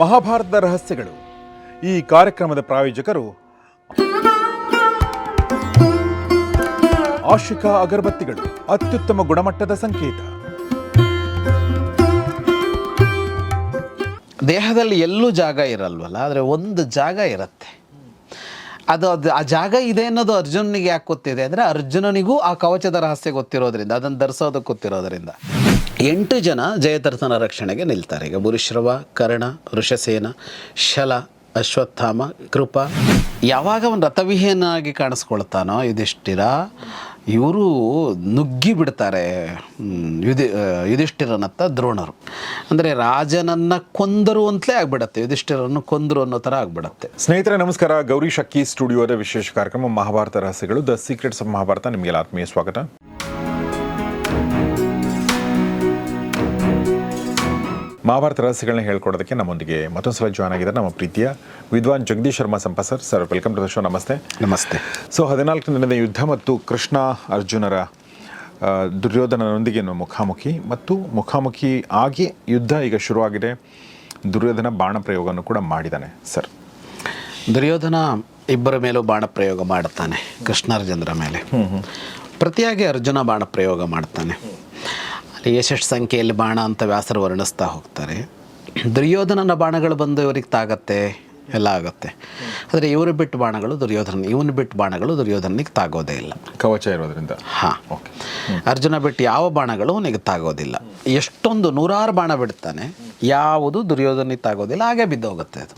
ಮಹಾಭಾರತದ ರಹಸ್ಯಗಳು. ಈ ಕಾರ್ಯಕ್ರಮದ ಪ್ರಾಯೋಜಕರು ಆಶಿಕಾ ಅಗರಬತ್ತಿಗಳು, ಅತ್ಯುತ್ತಮ ಗುಣಮಟ್ಟದ ಸಂಕೇತ. ದೇಹದಲ್ಲಿ ಎಲ್ಲೂ ಜಾಗ ಇರಲ್ವಲ್ಲ, ಆದರೆ ಒಂದು ಜಾಗ ಇರುತ್ತೆ. ಅದು ಅದು, ಆ ಜಾಗ ಇದೆ ಅನ್ನೋದು ಅರ್ಜುನನಿಗೆ ಯಾಕೆ ಗೊತ್ತಿದೆ ಅಂದರೆ ಅರ್ಜುನನಿಗೂ ಆ ಕವಚದ ರಹಸ್ಯ ಗೊತ್ತಿರೋದ್ರಿಂದ, ಅದನ್ನು ಧರಿಸೋದಕ್ಕೆ ಗೊತ್ತಿರೋದ್ರಿಂದ. ಎಂಟು ಜನ ಜಯತರ್ಥನ ರಕ್ಷಣೆಗೆ ನಿಲ್ತಾರೆ. ಈಗ ಭೂರಿಶ್ರವ ಕರ್ಣ, ಋಷಸೇನ, ಶಲ, ಅಶ್ವತ್ಥಾಮ, ಕೃಪಾ, ಯಾವಾಗ ಅವನು ರಥವಿಹೀನಾಗಿ ಕಾಣಿಸ್ಕೊಳ್ತಾನೋ ಯುಧಿಷ್ಠಿರ, ಇವರು ನುಗ್ಗಿ ಬಿಡ್ತಾರೆ ಯುಧಿ ಯುಧಿಷ್ಠಿರನತ್ತ ದ್ರೋಣರು. ಅಂದರೆ ರಾಜನನ್ನು ಕೊಂದರು ಅಂತಲೇ ಆಗ್ಬಿಡತ್ತೆ, ಯುಧಿಷ್ಠಿರನ್ನು ಕೊಂದರು ಅನ್ನೋ ಥರ ಆಗ್ಬಿಡತ್ತೆ. ಸ್ನೇಹಿತರೆ, ನಮಸ್ಕಾರ. ಗೌರಿ ಶಕ್ಕಿ ಸ್ಟುಡಿಯೋದ ವಿಶೇಷ ಕಾರ್ಯಕ್ರಮ ಮಹಾಭಾರತ ರಹಸ್ಯಗಳು, ದ ಸೀಕ್ರೆಟ್ಸ್ ಆಫ್ ಮಹಾಭಾರತ, ನಿಮಗೆಲ್ಲ ಆತ್ಮೀಯ ಸ್ವಾಗತ. ಮಹಾಭಾರತ ರಹಸ್ಯಗಳನ್ನ ಹೇಳ್ಕೊಡೋದಕ್ಕೆ ನಮ್ಮೊಂದಿಗೆ ಮತ್ತೊಂದು ಸಲ ಜಾಯ್ನ್ ಆಗಿದ್ದಾರೆ ನಮ್ಮ ಪ್ರೀತಿಯ ವಿದ್ವಾನ್ Jagadish Sharma ಸಂಪ sir sir welcome to the show ನಮಸ್ತೆ. ನಮಸ್ತೆ. ಸೊ ಹದಿನಾಲ್ಕು ದಿನದ ಯುದ್ಧ ಮತ್ತು ಕೃಷ್ಣ ಅರ್ಜುನರ ದುರ್ಯೋಧನನೊಂದಿಗೆ ಮುಖಾಮುಖಿ ಮತ್ತು ಮುಖಾಮುಖಿ ಆಗಿ ಯುದ್ಧ ಈಗ ಶುರುವಾಗಿದೆ. ದುರ್ಯೋಧನ ಬಾಣ ಪ್ರಯೋಗವನ್ನು ಕೂಡ ಮಾಡಿದ್ದಾನೆ ಸರ್ ದುರ್ಯೋಧನ ಇಬ್ಬರ ಮೇಲೂ ಬಾಣ ಪ್ರಯೋಗ ಮಾಡುತ್ತಾನೆ ಕೃಷ್ಣಾರ್ಜುನರ ಮೇಲೆ. ಪ್ರತಿಯಾಗಿ ಅರ್ಜುನ ಬಾಣ ಪ್ರಯೋಗ ಮಾಡ್ತಾನೆ ಅಲ್ಲಿ ಎಷ್ಟೆಷ್ಟು ಸಂಖ್ಯೆಯಲ್ಲಿ ಬಾಣ ಅಂತ ವ್ಯಾಸರು ವರ್ಣಿಸ್ತಾ ಹೋಗ್ತಾರೆ. ದುರ್ಯೋಧನನ ಬಾಣಗಳು ಬಂದು ಇವರಿಗೆ ತಾಗತ್ತೆ ಎಲ್ಲ ಆಗುತ್ತೆ. ಆದರೆ ಇವರು ಬಿಟ್ಟು ಬಾಣಗಳು ದುರ್ಯೋಧನ ಇವನು ಬಿಟ್ಟು ಬಾಣಗಳು ದುರ್ಯೋಧನಿಗೆ ತಾಗೋದೇ ಇಲ್ಲ. ಕವಚ ಇರೋದ್ರಿಂದ? ಹಾಂ. ಓಕೆ. ಅರ್ಜುನ ಬಿಟ್ಟು ಯಾವ ಬಾಣಗಳು ಅವನಿಗೆ ತಾಗೋದಿಲ್ಲ. ಎಷ್ಟೊಂದು ನೂರಾರು ಬಾಣ ಬಿಡ್ತಾನೆ ಯಾವುದು ದುರ್ಯೋಧನಿಗೆ ತಾಗೋದಿಲ್ಲ ಹಾಗೆ ಬಿದ್ದೋಗುತ್ತೆ ಅದು.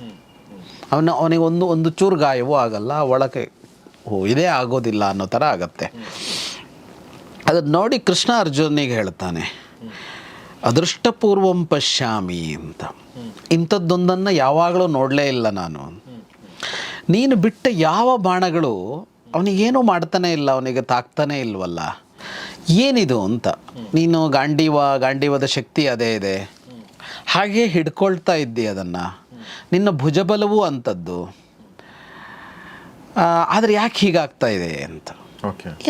ಅವನ ಅವನಿಗೆ ಒಂದು ಒಂದು ಚೂರು ಗಾಯವೂ ಆಗಲ್ಲ ಒಳಗೆ ಓ ಇದೇ ಆಗೋದಿಲ್ಲ ಅನ್ನೋ ಥರ ಆಗತ್ತೆ. ಅದನ್ನು ನೋಡಿ ಕೃಷ್ಣ ಅರ್ಜುನಿಗೆ ಹೇಳ್ತಾನೆ, ಅದೃಷ್ಟಪೂರ್ವಂ ಪಶ್ಯಾಮಿ ಅಂತ. ಇಂಥದ್ದೊಂದನ್ನು ಯಾವಾಗಲೂ ನೋಡಲೇ ಇಲ್ಲ ನಾನು ನೀನು ಬಿಟ್ಟ ಯಾವ ಬಾಣಗಳು ಅವನಿಗೇನೂ ಮಾಡ್ತಾನೆ ಇಲ್ಲ, ಅವನಿಗೆ ತಾಕ್ತಾನೆ ಇಲ್ವಲ್ಲ? ಏನಿದು ಅಂತ. ನೀನು ಗಾಂಡೀವ, ಗಾಂಡೀವದ ಶಕ್ತಿ ಅದೇ ಇದೆ. ಹಾಗೆ ಹಿಡ್ಕೊಳ್ತಾ ಇದ್ದಿ ಅದನ್ನು. ನಿನ್ನ ಭುಜಬಲವೂ ಅಂಥದ್ದು. ಆದರೆ ಯಾಕೆ ಹೀಗಾಗ್ತಾ ಇದೆ ಅಂತ?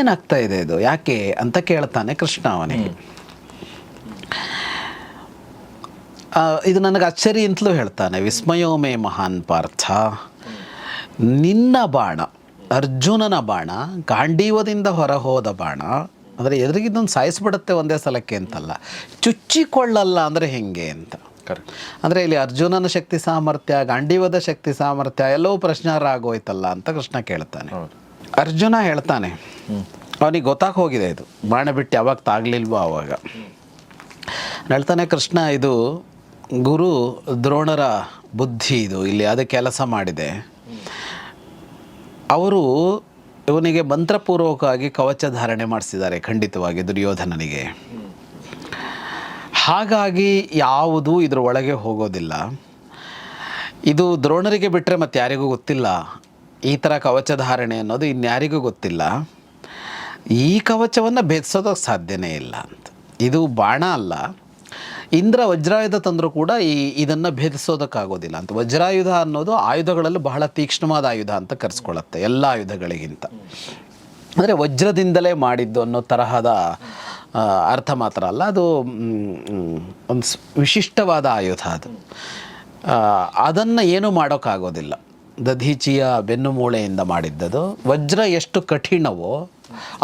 ಏನಾಗ್ತಾ ಇದೆ ಇದು? ಯಾಕೆ ಅಂತ ಕೇಳ್ತಾನೆ ಕೃಷ್ಣ ಅವನಿಗೆ. ಇದು ನನಗೆ ಅಚ್ಚರಿ ಅಂತಲೂ ಹೇಳ್ತಾನೆ. ವಿಸ್ಮಯೋಮೇ ಮಹಾನ್ ಪಾರ್ಥ. ನಿನ್ನ ಬಾಣ ಅರ್ಜುನನ ಬಾಣ ಗಾಂಡೀವದಿಂದ ಹೊರ ಹೋದ ಬಾಣ ಅಂದರೆ ಎದುರಿಗಿದ್ದೊಂದು ಸಾಯಿಸ್ಬಿಡುತ್ತೆ ಒಂದೇ ಸಲಕ್ಕೆ ಅಂತಲ್ಲ. ಚುಚ್ಚಿಕೊಳ್ಳಲ್ಲ ಅಂದರೆ ಹೆಂಗೆ ಅಂತ. ಕರೆಕ್ಟ್ ಅಂದರೆ ಇಲ್ಲಿ ಅರ್ಜುನನ ಶಕ್ತಿ ಸಾಮರ್ಥ್ಯ ಗಾಂಡೀವದ ಶಕ್ತಿ ಸಾಮರ್ಥ್ಯ ಎಲ್ಲವೂ ಪ್ರಶ್ನಾರ್ಹ ಆಗೋಯ್ತಲ್ಲ ಅಂತ ಕೃಷ್ಣ ಕೇಳ್ತಾನೆ. ಅರ್ಜುನ ಹೇಳ್ತಾನೆ. ಅವನಿಗೆ ಗೊತ್ತಾಗಿ ಹೋಗಿದೆ ಇದು. ಬಾಣ ಬಿಟ್ಟು ಯಾವಾಗ ತಾಗ್ಲಿಲ್ವೋ ಆವಾಗ ಹೇಳ್ತಾನೆ, ಕೃಷ್ಣ, ಇದು ಗುರು ದ್ರೋಣರ ಬುದ್ಧಿ ಇದು. ಇಲ್ಲಿ ಅದು ಕೆಲಸ ಮಾಡಿದೆ. ಅವರು ಇವನಿಗೆ ಮಂತ್ರಪೂರ್ವಕವಾಗಿ ಕವಚ ಧಾರಣೆ ಮಾಡಿಸಿದ್ದಾರೆ ಖಂಡಿತವಾಗಿ ದುರ್ಯೋಧನನಿಗೆ. ಹಾಗಾಗಿ ಯಾವುದೂ ಇದರ ಒಳಗೆ ಹೋಗೋದಿಲ್ಲ. ಇದು ದ್ರೋಣರಿಗೆ ಬಿಟ್ಟರೆ ಮತ್ತೆ ಯಾರಿಗೂ ಗೊತ್ತಿಲ್ಲ. ಈ ಥರ ಕವಚ ಧಾರಣೆ ಅನ್ನೋದು ಇನ್ಯಾರಿಗೂ ಗೊತ್ತಿಲ್ಲ. ಈ ಕವಚವನ್ನು ಭೇದಿಸೋದಕ್ಕೆ ಸಾಧ್ಯನೇ ಇಲ್ಲ ಅಂತ. ಇದು ಬಾಣ ಅಲ್ಲ. ಇಂದ್ರ ವಜ್ರಾಯುಧ ತಂದರೂ ಕೂಡ ಈ ಇದನ್ನು ಭೇದಿಸೋದಕ್ಕಾಗೋದಿಲ್ಲ ಅಂತ. ವಜ್ರಾಯುಧ ಅನ್ನೋದು ಆಯುಧಗಳಲ್ಲೂ ಬಹಳ ತೀಕ್ಷ್ಣವಾದ ಆಯುಧ ಅಂತ ಕರೆಸ್ಕೊಳ್ಳುತ್ತೆ ಎಲ್ಲ ಆಯುಧಗಳಿಗಿಂತ. ಅಂದರೆ ವಜ್ರದಿಂದಲೇ ಮಾಡಿದ್ದು ಅನ್ನೋ ತರಹದ ಅರ್ಥ ಮಾತ್ರ ಅಲ್ಲ. ಅದು ಒಂದು ವಿಶಿಷ್ಟವಾದ ಆಯುಧ ಅದು. ಅದನ್ನು ಏನೂ ಮಾಡೋಕ್ಕಾಗೋದಿಲ್ಲ. ದಧೀಚಿಯ ಬೆನ್ನು ಮೂಳೆಯಿಂದ ಮಾಡಿದ್ದದು. ವಜ್ರ ಎಷ್ಟು ಕಠಿಣವೋ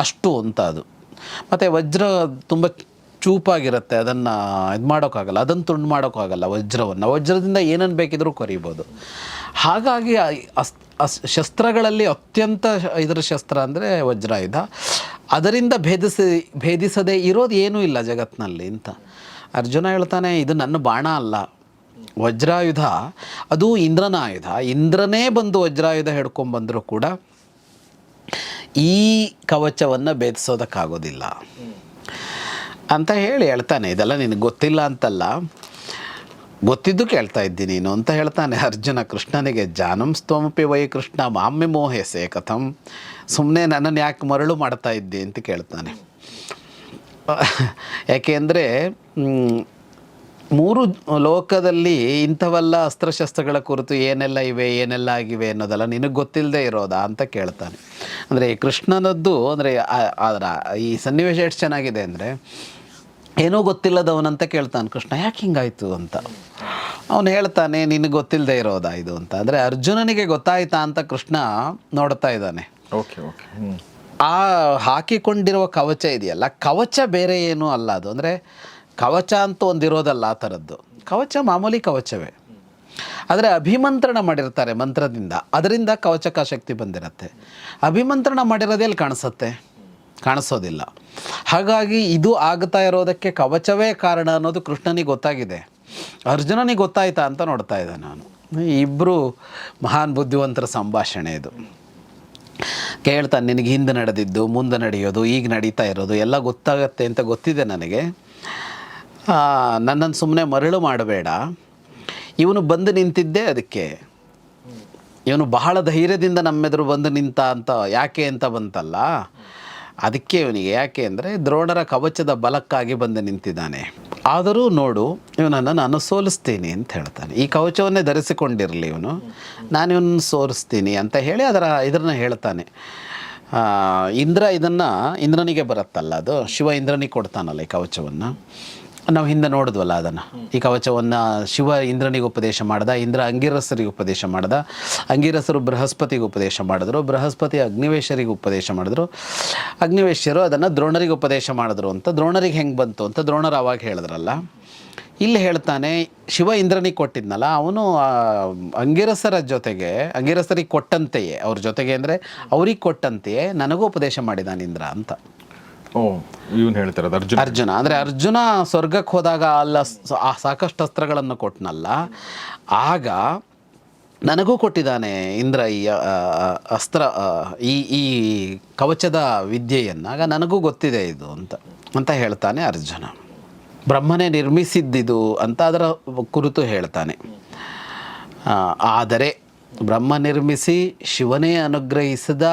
ಅಷ್ಟು ಅಂತ ಅದು. ಮತ್ತು ವಜ್ರ ತುಂಬ ಚೂಪಾಗಿರುತ್ತೆ, ಅದನ್ನು ಇದು ಮಾಡೋಕ್ಕಾಗಲ್ಲ ಅದನ್ನು ತುಂಡು ಮಾಡೋಕ್ಕಾಗಲ್ಲ ವಜ್ರವನ್ನು. ವಜ್ರದಿಂದ ಏನನ್ನು ಬೇಕಿದ್ರೂ ಕೊರಿಬೋದು. ಹಾಗಾಗಿ ಅಸ್ ಶಸ್ತ್ರಗಳಲ್ಲಿ ಅತ್ಯಂತ ಇದರ ಶಸ್ತ್ರ ಅಂದರೆ ವಜ್ರಾಯುಧ ಅದರಿಂದ ಭೇದಿಸಿ, ಭೇದಿಸದೇ ಇರೋದು ಏನೂ ಇಲ್ಲ ಜಗತ್ತಿನಲ್ಲಿ ಅಂತ. ಅರ್ಜುನ ಹೇಳ್ತಾನೆ, ಇದು ನನ್ನ ಬಾಣ ಅಲ್ಲ. ವಜ್ರಾಯುಧ, ಅದು ಇಂದ್ರನ ಆಯುಧ ಇಂದ್ರನೇ ಬಂದು ವಜ್ರಾಯುಧ ಹಿಡ್ಕೊಂಡ್ಬಂದರೂ ಕೂಡ ಈ ಕವಚವನ್ನು ಭೇದಿಸೋದಕ್ಕಾಗೋದಿಲ್ಲ. ಅಂತ ಹೇಳಿ ಹೇಳ್ತಾನೆ, ಇದೆಲ್ಲ ನಿನಗೆ ಗೊತ್ತಿಲ್ಲ ಅಂತಲ್ಲ, ಗೊತ್ತಿದ್ದು ಕೇಳ್ತಾ ಇದ್ದೀನಿ ನೀನು ಅಂತ ಹೇಳ್ತಾನೆ. ಅರ್ಜುನ, ಕೃಷ್ಣನಿಗೆ, ಜಾನಂ ಸ್ತೋಮಪಿ ವೈ ಕೃಷ್ಣ ಮಾಮ್ಯ ಮೋಹಸೆ ಕಥಂ. ಸುಮ್ಮನೆ ನನ್ನನ್ನು ಯಾಕೆ ಮರಳು ಮಾಡ್ತಾ ಇದ್ದೆ ಅಂತ ಕೇಳ್ತಾನೆ. ಯಾಕೆಂದರೆ ಮೂರು ಲೋಕದಲ್ಲಿ ಇಂಥವೆಲ್ಲ ಅಸ್ತ್ರಶಸ್ತ್ರಗಳ ಕುರಿತು ಏನೆಲ್ಲ ಇವೆ ಏನೆಲ್ಲ ಆಗಿವೆ ಅನ್ನೋದೆಲ್ಲ ನಿನಗೆ ಗೊತ್ತಿಲ್ಲದೆ ಇರೋದಾ ಅಂತ ಕೇಳ್ತಾನೆ. ಅಂದರೆ ಕೃಷ್ಣನದ್ದು ಅಂದರೆ ಅದರ ಈ ಸನ್ನಿವೇಶ ಎಷ್ಟು ಚೆನ್ನಾಗಿದೆ ಅಂದರೆ ಏನೂ ಗೊತ್ತಿಲ್ಲದವನಂತ ಕೇಳ್ತಾನೆ ಕೃಷ್ಣ ಯಾಕೆ ಹಿಂಗಾಯಿತು ಅಂತ. ಅವನು ಹೇಳ್ತಾನೆ ನಿನಗೆ ಗೊತ್ತಿಲ್ಲದೆ ಇರೋದಾ ಇದು ಅಂತ. ಅಂದರೆ ಅರ್ಜುನನಿಗೆ ಗೊತ್ತಾಯ್ತಾ ಅಂತ ಕೃಷ್ಣ ನೋಡ್ತಾ ಇದ್ದಾನೆ. ಓಕೆ ಓಕೆ ಆ ಹಾಕಿಕೊಂಡಿರುವ ಕವಚ ಇದೆಯಲ್ಲ ಕವಚ ಬೇರೆ ಏನೂ ಅಲ್ಲ ಅದು. ಅಂದರೆ ಕವಚ ಅಂತ ಒಂದಿರೋದಲ್ಲ ಆ ಥರದ್ದು. ಕವಚ ಮಾಮೂಲಿ ಕವಚವೇ. ಆದರೆ ಅಭಿಮಂತ್ರಣ ಮಾಡಿರ್ತಾರೆ ಮಂತ್ರದಿಂದ. ಅದರಿಂದ ಕವಚಕ ಶಕ್ತಿ ಬಂದಿರುತ್ತೆ. ಅಭಿಮಂತ್ರಣ ಮಾಡಿರೋದೇ ಅಲ್ಲಿ ಕಾಣಿಸುತ್ತೆ. ಕಾಣಿಸೋದಿಲ್ಲ. ಹಾಗಾಗಿ ಇದು ಆಗ್ತಾ ಇರೋದಕ್ಕೆ ಕವಚವೇ ಕಾರಣ ಅನ್ನೋದು ಕೃಷ್ಣನಿಗೆ ಗೊತ್ತಾಗಿದೆ. ಅರ್ಜುನನಿಗೆ ಗೊತ್ತಾಯ್ತಾ ಅಂತ ನೋಡ್ತಾ ಇದ್ದೆ ನಾನು. ಇಬ್ಬರು ಮಹಾನ್ ಬುದ್ಧಿವಂತರ ಸಂಭಾಷಣೆ ಇದು. ಕೇಳ್ತಾನೆ, ನಿನಗೆ ಹಿಂದೆ ನಡೆದಿದ್ದು, ಮುಂದೆ ನಡೆಯೋದು, ಈಗ ನಡೀತಾ ಇರೋದು, ಎಲ್ಲ ಗೊತ್ತಾಗತ್ತೆ ಅಂತ ಗೊತ್ತಿದೆ ನನಗೆ. ನನ್ನನ್ನು ಸುಮ್ಮನೆ ಮರಳು ಮಾಡಬೇಡ. ಇವನು ಬಂದು ನಿಂತಿದ್ದೇ ಅದಕ್ಕೆ. ಇವನು ಬಹಳ ಧೈರ್ಯದಿಂದ ನಮ್ಮೆದುರು ಬಂದು ನಿಂತ ಅಂತ ಯಾಕೆ ಅಂತ ಬಂತಲ್ಲ? ಅದಕ್ಕೆ ಇವನಿಗೆ ಯಾಕೆ ಅಂದರೆ ದ್ರೋಣರ ಕವಚದ ಬಲಕ್ಕಾಗಿ ಬಂದು ನಿಂತಿದ್ದಾನೆ. ಆದರೂ ನೋಡು ಇವನನ್ನು ನಾನು ಸೋಲಿಸ್ತೀನಿ ಅಂತ ಹೇಳ್ತಾನೆ. ಈ ಕವಚವನ್ನೇ ಧರಿಸಿಕೊಂಡಿರಲಿ ಇವನು. ನಾನು ಇವನನ್ನು ಸೋಲಿಸ್ತೀನಿ ಅಂತ ಹೇಳಿ ಅದರ ಇದನ್ನು ಹೇಳ್ತಾನೆ. ಇಂದ್ರ ಇದನ್ನು ಇಂದ್ರನಿಗೆ ಬರುತ್ತಲ್ಲ ಅದು? ಶಿವ ಇಂದ್ರನಿಗೆ ಕೊಡ್ತಾನಲ್ಲ ಈ ಕವಚವನ್ನು. ನಾವು ಹಿಂದೆ ನೋಡಿದ್ವಲ್ಲ ಅದನ್ನು. ಈ ಕವಚವನ್ನು ಶಿವ ಇಂದ್ರನಿಗೆ ಉಪದೇಶ ಮಾಡ್ದ, ಇಂದ್ರ ಅಂಗಿರಸರಿಗೆ ಉಪದೇಶ ಮಾಡ್ದ, ಅಂಗಿರಸರು ಬೃಹಸ್ಪತಿಗೆ ಉಪದೇಶ ಮಾಡಿದ್ರು, ಬೃಹಸ್ಪತಿ ಅಗ್ನಿವೇಶರಿಗೆ ಉಪದೇಶ ಮಾಡಿದ್ರು. ಅಗ್ನಿವೇಶ್ಯರು ಅದನ್ನು ದ್ರೋಣರಿಗೆ ಉಪದೇಶ ಮಾಡಿದ್ರು ಅಂತ, ದ್ರೋಣರಿಗೆ ಹೆಂಗೆ ಬಂತು ಅಂತ ದ್ರೋಣರು ಅವಾಗ ಹೇಳಿದ್ರಲ್ಲ. ಇಲ್ಲಿ ಹೇಳ್ತಾನೆ, ಶಿವ ಇಂದ್ರನಿಗೆ ಕೊಟ್ಟಿದ್ನಲ್ಲ, ಅವನು ಅಂಗಿರಸರ ಜೊತೆಗೆ, ಅಂಗಿರಸರಿಗೆ ಕೊಟ್ಟಂತೆಯೇ, ಅವ್ರ ಜೊತೆಗೆ ಅಂದರೆ ಅವ್ರಿಗೆ ಕೊಟ್ಟಂತೆಯೇ ನನಗೂ ಉಪದೇಶ ಮಾಡಿದಾನೆ ಇಂದ್ರ ಅಂತ. ಓ, ಇವನು ಹೇಳ್ತಾರೆ ಅರ್ಜುನ. ಅರ್ಜುನ. ಅಂದರೆ ಅರ್ಜುನ ಸ್ವರ್ಗಕ್ಕೆ ಹೋದಾಗ ಅಲ್ಲ, ಆ ಸಾಕಷ್ಟು ಅಸ್ತ್ರಗಳನ್ನು ಕೊಟ್ಟನಲ್ಲ ಆಗ ನನಗೂ ಕೊಟ್ಟಿದ್ದಾನೆ ಇಂದ್ರ ಈ ಅಸ್ತ್ರ ಈ ಈ ಕವಚದ ವಿದ್ಯೆಯನ್ನು. ಆಗ ನನಗೂ ಗೊತ್ತಿದೆ ಇದು ಅಂತ ಅಂತ ಹೇಳ್ತಾನೆ ಅರ್ಜುನ. ಬ್ರಹ್ಮನೇ ನಿರ್ಮಿಸಿದ್ದಿದು ಅಂತ ಅದರ ಕುರಿತು ಹೇಳ್ತಾನೆ. ಆದರೆ ಬ್ರಹ್ಮ ನಿರ್ಮಿಸಿ ಶಿವನೇ ಅನುಗ್ರಹಿಸಿದ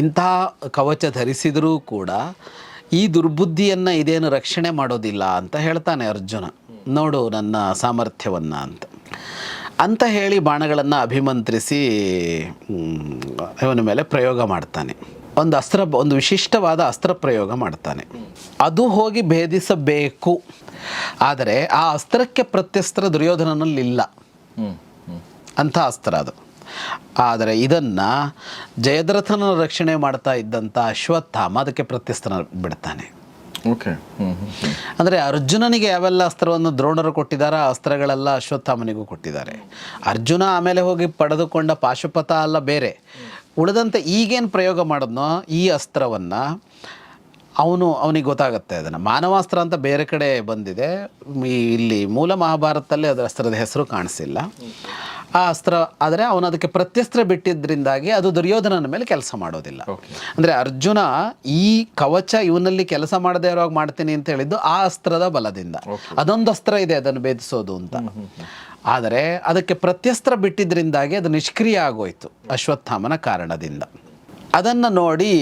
ಇಂಥ ಕವಚ ಧರಿಸಿದರೂ ಕೂಡ ಈ ದುರ್ಬುದ್ಧಿಯನ್ನು ಇದೇನು ರಕ್ಷಣೆ ಮಾಡೋದಿಲ್ಲ ಅಂತ ಹೇಳ್ತಾನೆ ಅರ್ಜುನ. ನೋಡು ನನ್ನ ಸಾಮರ್ಥ್ಯವನ್ನು ಅಂತ. ಅಂತ ಹೇಳಿ ಬಾಣಗಳನ್ನು ಅಭಿಮಂತ್ರಿಸಿ ಇವನ ಮೇಲೆ ಪ್ರಯೋಗ ಮಾಡ್ತಾನೆ. ಒಂದು ಅಸ್ತ್ರ ಒಂದು ವಿಶಿಷ್ಟವಾದ ಅಸ್ತ್ರ ಪ್ರಯೋಗ ಮಾಡ್ತಾನೆ. ಅದು ಹೋಗಿ ಭೇದಿಸಬೇಕು. ಆದರೆ ಆ ಅಸ್ತ್ರಕ್ಕೆ ಪ್ರತ್ಯಸ್ತ್ರ ದುರ್ಯೋಧನನಲ್ಲಿಲ್ಲ. ಅಂಥ ಅಸ್ತ್ರ ಅದು. ಆದರೆ ಇದನ್ನು ಜಯದ್ರಥನ ರಕ್ಷಣೆ ಮಾಡ್ತಾ ಇದ್ದಂಥ ಅಶ್ವತ್ಥಾಮ ಅದಕ್ಕೆ ಪ್ರತ್ಯಸ್ಥನ ಬಿಡ್ತಾನೆ. ಓಕೆ ಅಂದರೆ ಅರ್ಜುನನಿಗೆ ಯಾವೆಲ್ಲ ಅಸ್ತ್ರವನ್ನು ದ್ರೋಣರು ಕೊಟ್ಟಿದ್ದಾರೆ ಆ ಅಸ್ತ್ರಗಳೆಲ್ಲ ಅಶ್ವತ್ಥಾಮನಿಗೂ ಕೊಟ್ಟಿದ್ದಾರೆ. ಅರ್ಜುನ ಆಮೇಲೆ ಹೋಗಿ ಪಡೆದುಕೊಂಡ ಪಾಶುಪಥ ಅಲ್ಲ ಬೇರೆ. ಉಳಿದಂತೆ ಈಗೇನು ಪ್ರಯೋಗ ಮಾಡಿದ್ನೋ ಈ ಅಸ್ತ್ರವನ್ನು ಅವನು ಅವನಿಗೆ ಗೊತ್ತಾಗುತ್ತೆ ಅದನ್ನು. ಮಾನವಾಸ್ತ್ರ ಅಂತ ಬೇರೆ ಕಡೆ ಬಂದಿದೆ. ಈ ಇಲ್ಲಿ ಮೂಲ ಮಹಾಭಾರತದಲ್ಲಿ ಅದರ ಅಸ್ತ್ರದ ಹೆಸರು ಕಾಣಿಸಿಲ್ಲ. ಆ ಅಸ್ತ್ರ ಆದರೆ ಅವನು ಅದಕ್ಕೆ ಪ್ರತ್ಯಸ್ತ್ರ ಬಿಟ್ಟಿದ್ದರಿಂದಾಗಿ ಅದು ದುರ್ಯೋಧನನ ಮೇಲೆ ಕೆಲಸ ಮಾಡೋದಿಲ್ಲ. ಅಂದರೆ ಅರ್ಜುನ ಈ ಕವಚ ಇವನಲ್ಲಿ ಕೆಲಸ ಮಾಡದೇ ಇರೋವಾಗ ಮಾಡ್ತೀನಿ ಅಂತ ಹೇಳಿದ್ದು ಆ ಅಸ್ತ್ರದ ಬಲದಿಂದ. ಅದೊಂದು ಅಸ್ತ್ರ ಇದೆ ಅದನ್ನು ಭೇದಿಸೋದು ಅಂತ. ಆದರೆ ಅದಕ್ಕೆ ಪ್ರತ್ಯಸ್ತ್ರ ಬಿಟ್ಟಿದ್ದರಿಂದಾಗಿ ಅದು ನಿಷ್ಕ್ರಿಯ ಆಗೋಯ್ತು ಅಶ್ವತ್ಥಾಮನ ಕಾರಣದಿಂದ. ಅದನ್ನು ನೋಡಿ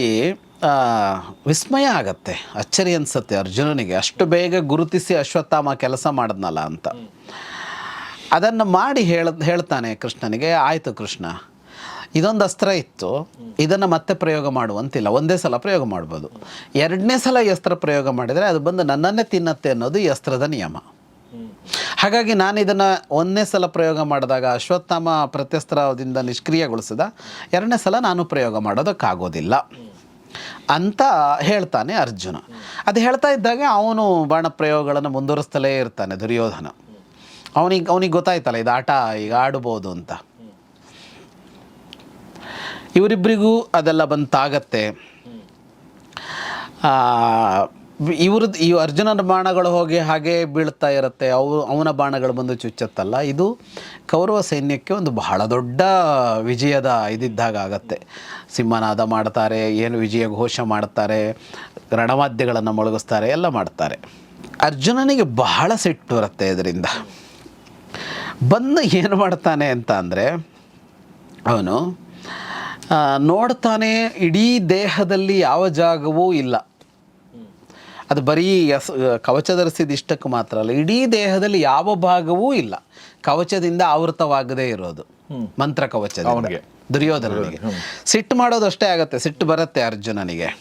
ವಿಸ್ಮಯ ಆಗತ್ತೆ. ಅಚ್ಚರಿ ಅನ್ಸುತ್ತೆ ಅರ್ಜುನನಿಗೆ. ಅಷ್ಟು ಬೇಗ ಗುರುತಿಸಿ ಅಶ್ವತ್ಥಾಮ ಕೆಲಸ ಮಾಡಿದ್ನಲ್ಲ ಅಂತ. ಅದನ್ನು ಮಾಡಿ ಹೇಳ, ಹೇಳ್ತಾನೆ ಕೃಷ್ಣನಿಗೆ, ಆಯಿತು ಕೃಷ್ಣ. ಇದೊಂದು ಅಸ್ತ್ರ ಇತ್ತು. ಇದನ್ನು ಮತ್ತೆ ಪ್ರಯೋಗ ಮಾಡುವಂತಿಲ್ಲ. ಒಂದೇ ಸಲ ಪ್ರಯೋಗ ಮಾಡ್ಬೋದು. ಎರಡನೇ ಸಲ ಈ ಅಸ್ತ್ರ ಪ್ರಯೋಗ ಮಾಡಿದರೆ ಅದು ಬಂದು ನನ್ನನ್ನೇ ತಿನ್ನತ್ತೆ ಅನ್ನೋದು ಈ ಅಸ್ತ್ರದ ನಿಯಮ. ಹಾಗಾಗಿ ನಾನು ಇದನ್ನು ಒಂದನೇ ಸಲ ಪ್ರಯೋಗ ಮಾಡಿದಾಗ ಅಶ್ವತ್ಥಾಮ ಪ್ರತ್ಯಸ್ತ್ರದಿಂದ ನಿಷ್ಕ್ರಿಯಗೊಳಿಸಿದ ಎರಡನೇ ಸಲ ನಾನು ಪ್ರಯೋಗ ಮಾಡೋದಕ್ಕಾಗೋದಿಲ್ಲ. ಅಂತ ಹೇಳ್ತಾನೆ ಅರ್ಜುನ. ಅದು ಹೇಳ್ತಾ ಇದ್ದಾಗ ಅವನು ಬಾಣ ಪ್ರಯೋಗಗಳನ್ನು ಮುಂದುವರಿಸ್ತಲೇ ಇರ್ತಾನೆ ದುರ್ಯೋಧನ. ಅವನಿಗೆ ಅವನಿಗೆ ಗೊತ್ತಾಯ್ತಲ್ಲ ಇದು ಆಟ ಈಗ ಆಡ್ಬೋದು ಅಂತ. ಇವರಿಬ್ಬರಿಗೂ ಅದೆಲ್ಲ ಬಂತಾಗತ್ತೆ. ಇವ್ರದ್ದು ಈ ಅರ್ಜುನನ ಬಾಣಗಳು ಹೋಗಿ ಹಾಗೆ ಬೀಳ್ತಾ ಇರುತ್ತೆ. ಅವು ಅವನ ಬಾಣಗಳು ಬಂದು ಚುಚ್ಚತ್ತಲ್ಲ. ಇದು ಕೌರವ ಸೈನ್ಯಕ್ಕೆ ಒಂದು ಬಹಳ ದೊಡ್ಡ ವಿಜಯದ ಇದಿದ್ದಾಗ ಆಗತ್ತೆ. ಸಿಂಹನಾದ ಮಾಡ್ತಾರೆ, ಏನು ವಿಜಯ ಘೋಷ ಮಾಡ್ತಾರೆ, ರಣವಾದ್ಯಗಳನ್ನು ಮೊಳಗಿಸ್ತಾರೆ, ಎಲ್ಲ ಮಾಡ್ತಾರೆ. ಅರ್ಜುನನಿಗೆ ಬಹಳ ಸಿಟ್ಟು ಬರುತ್ತೆ ಇದರಿಂದ. ಬಂದು ಏನು ಮಾಡ್ತಾನೆ ಅಂತ ಅಂದರೆ, ಅವನು ನೋಡ್ತಾನೆ ಇಡೀ ದೇಹದಲ್ಲಿ ಯಾವ ಜಾಗವೂ ಇಲ್ಲ. ಅದು ಬರೀ ಎಸ್ ಕವಚ ಧರಿಸಿದ ಮಾತ್ರ ಅಲ್ಲ ಇಡೀ ದೇಹದಲ್ಲಿ ಯಾವ ಭಾಗವೂ ಇಲ್ಲ. ಕವಚದಿಂದ ಆವೃತವಾಗದೇ ಇರೋದು. ಮಂತ್ರ ಕವಚ. ದುರ್ಯೋಧನನಿಗೆ. ಸಿಟ್ಟು ಮಾಡೋದು ಅಷ್ಟೇ ಆಗುತ್ತೆ ಸಿಟ್ಟು ಬರುತ್ತೆ ಅರ್ಜುನನಿಗೆ.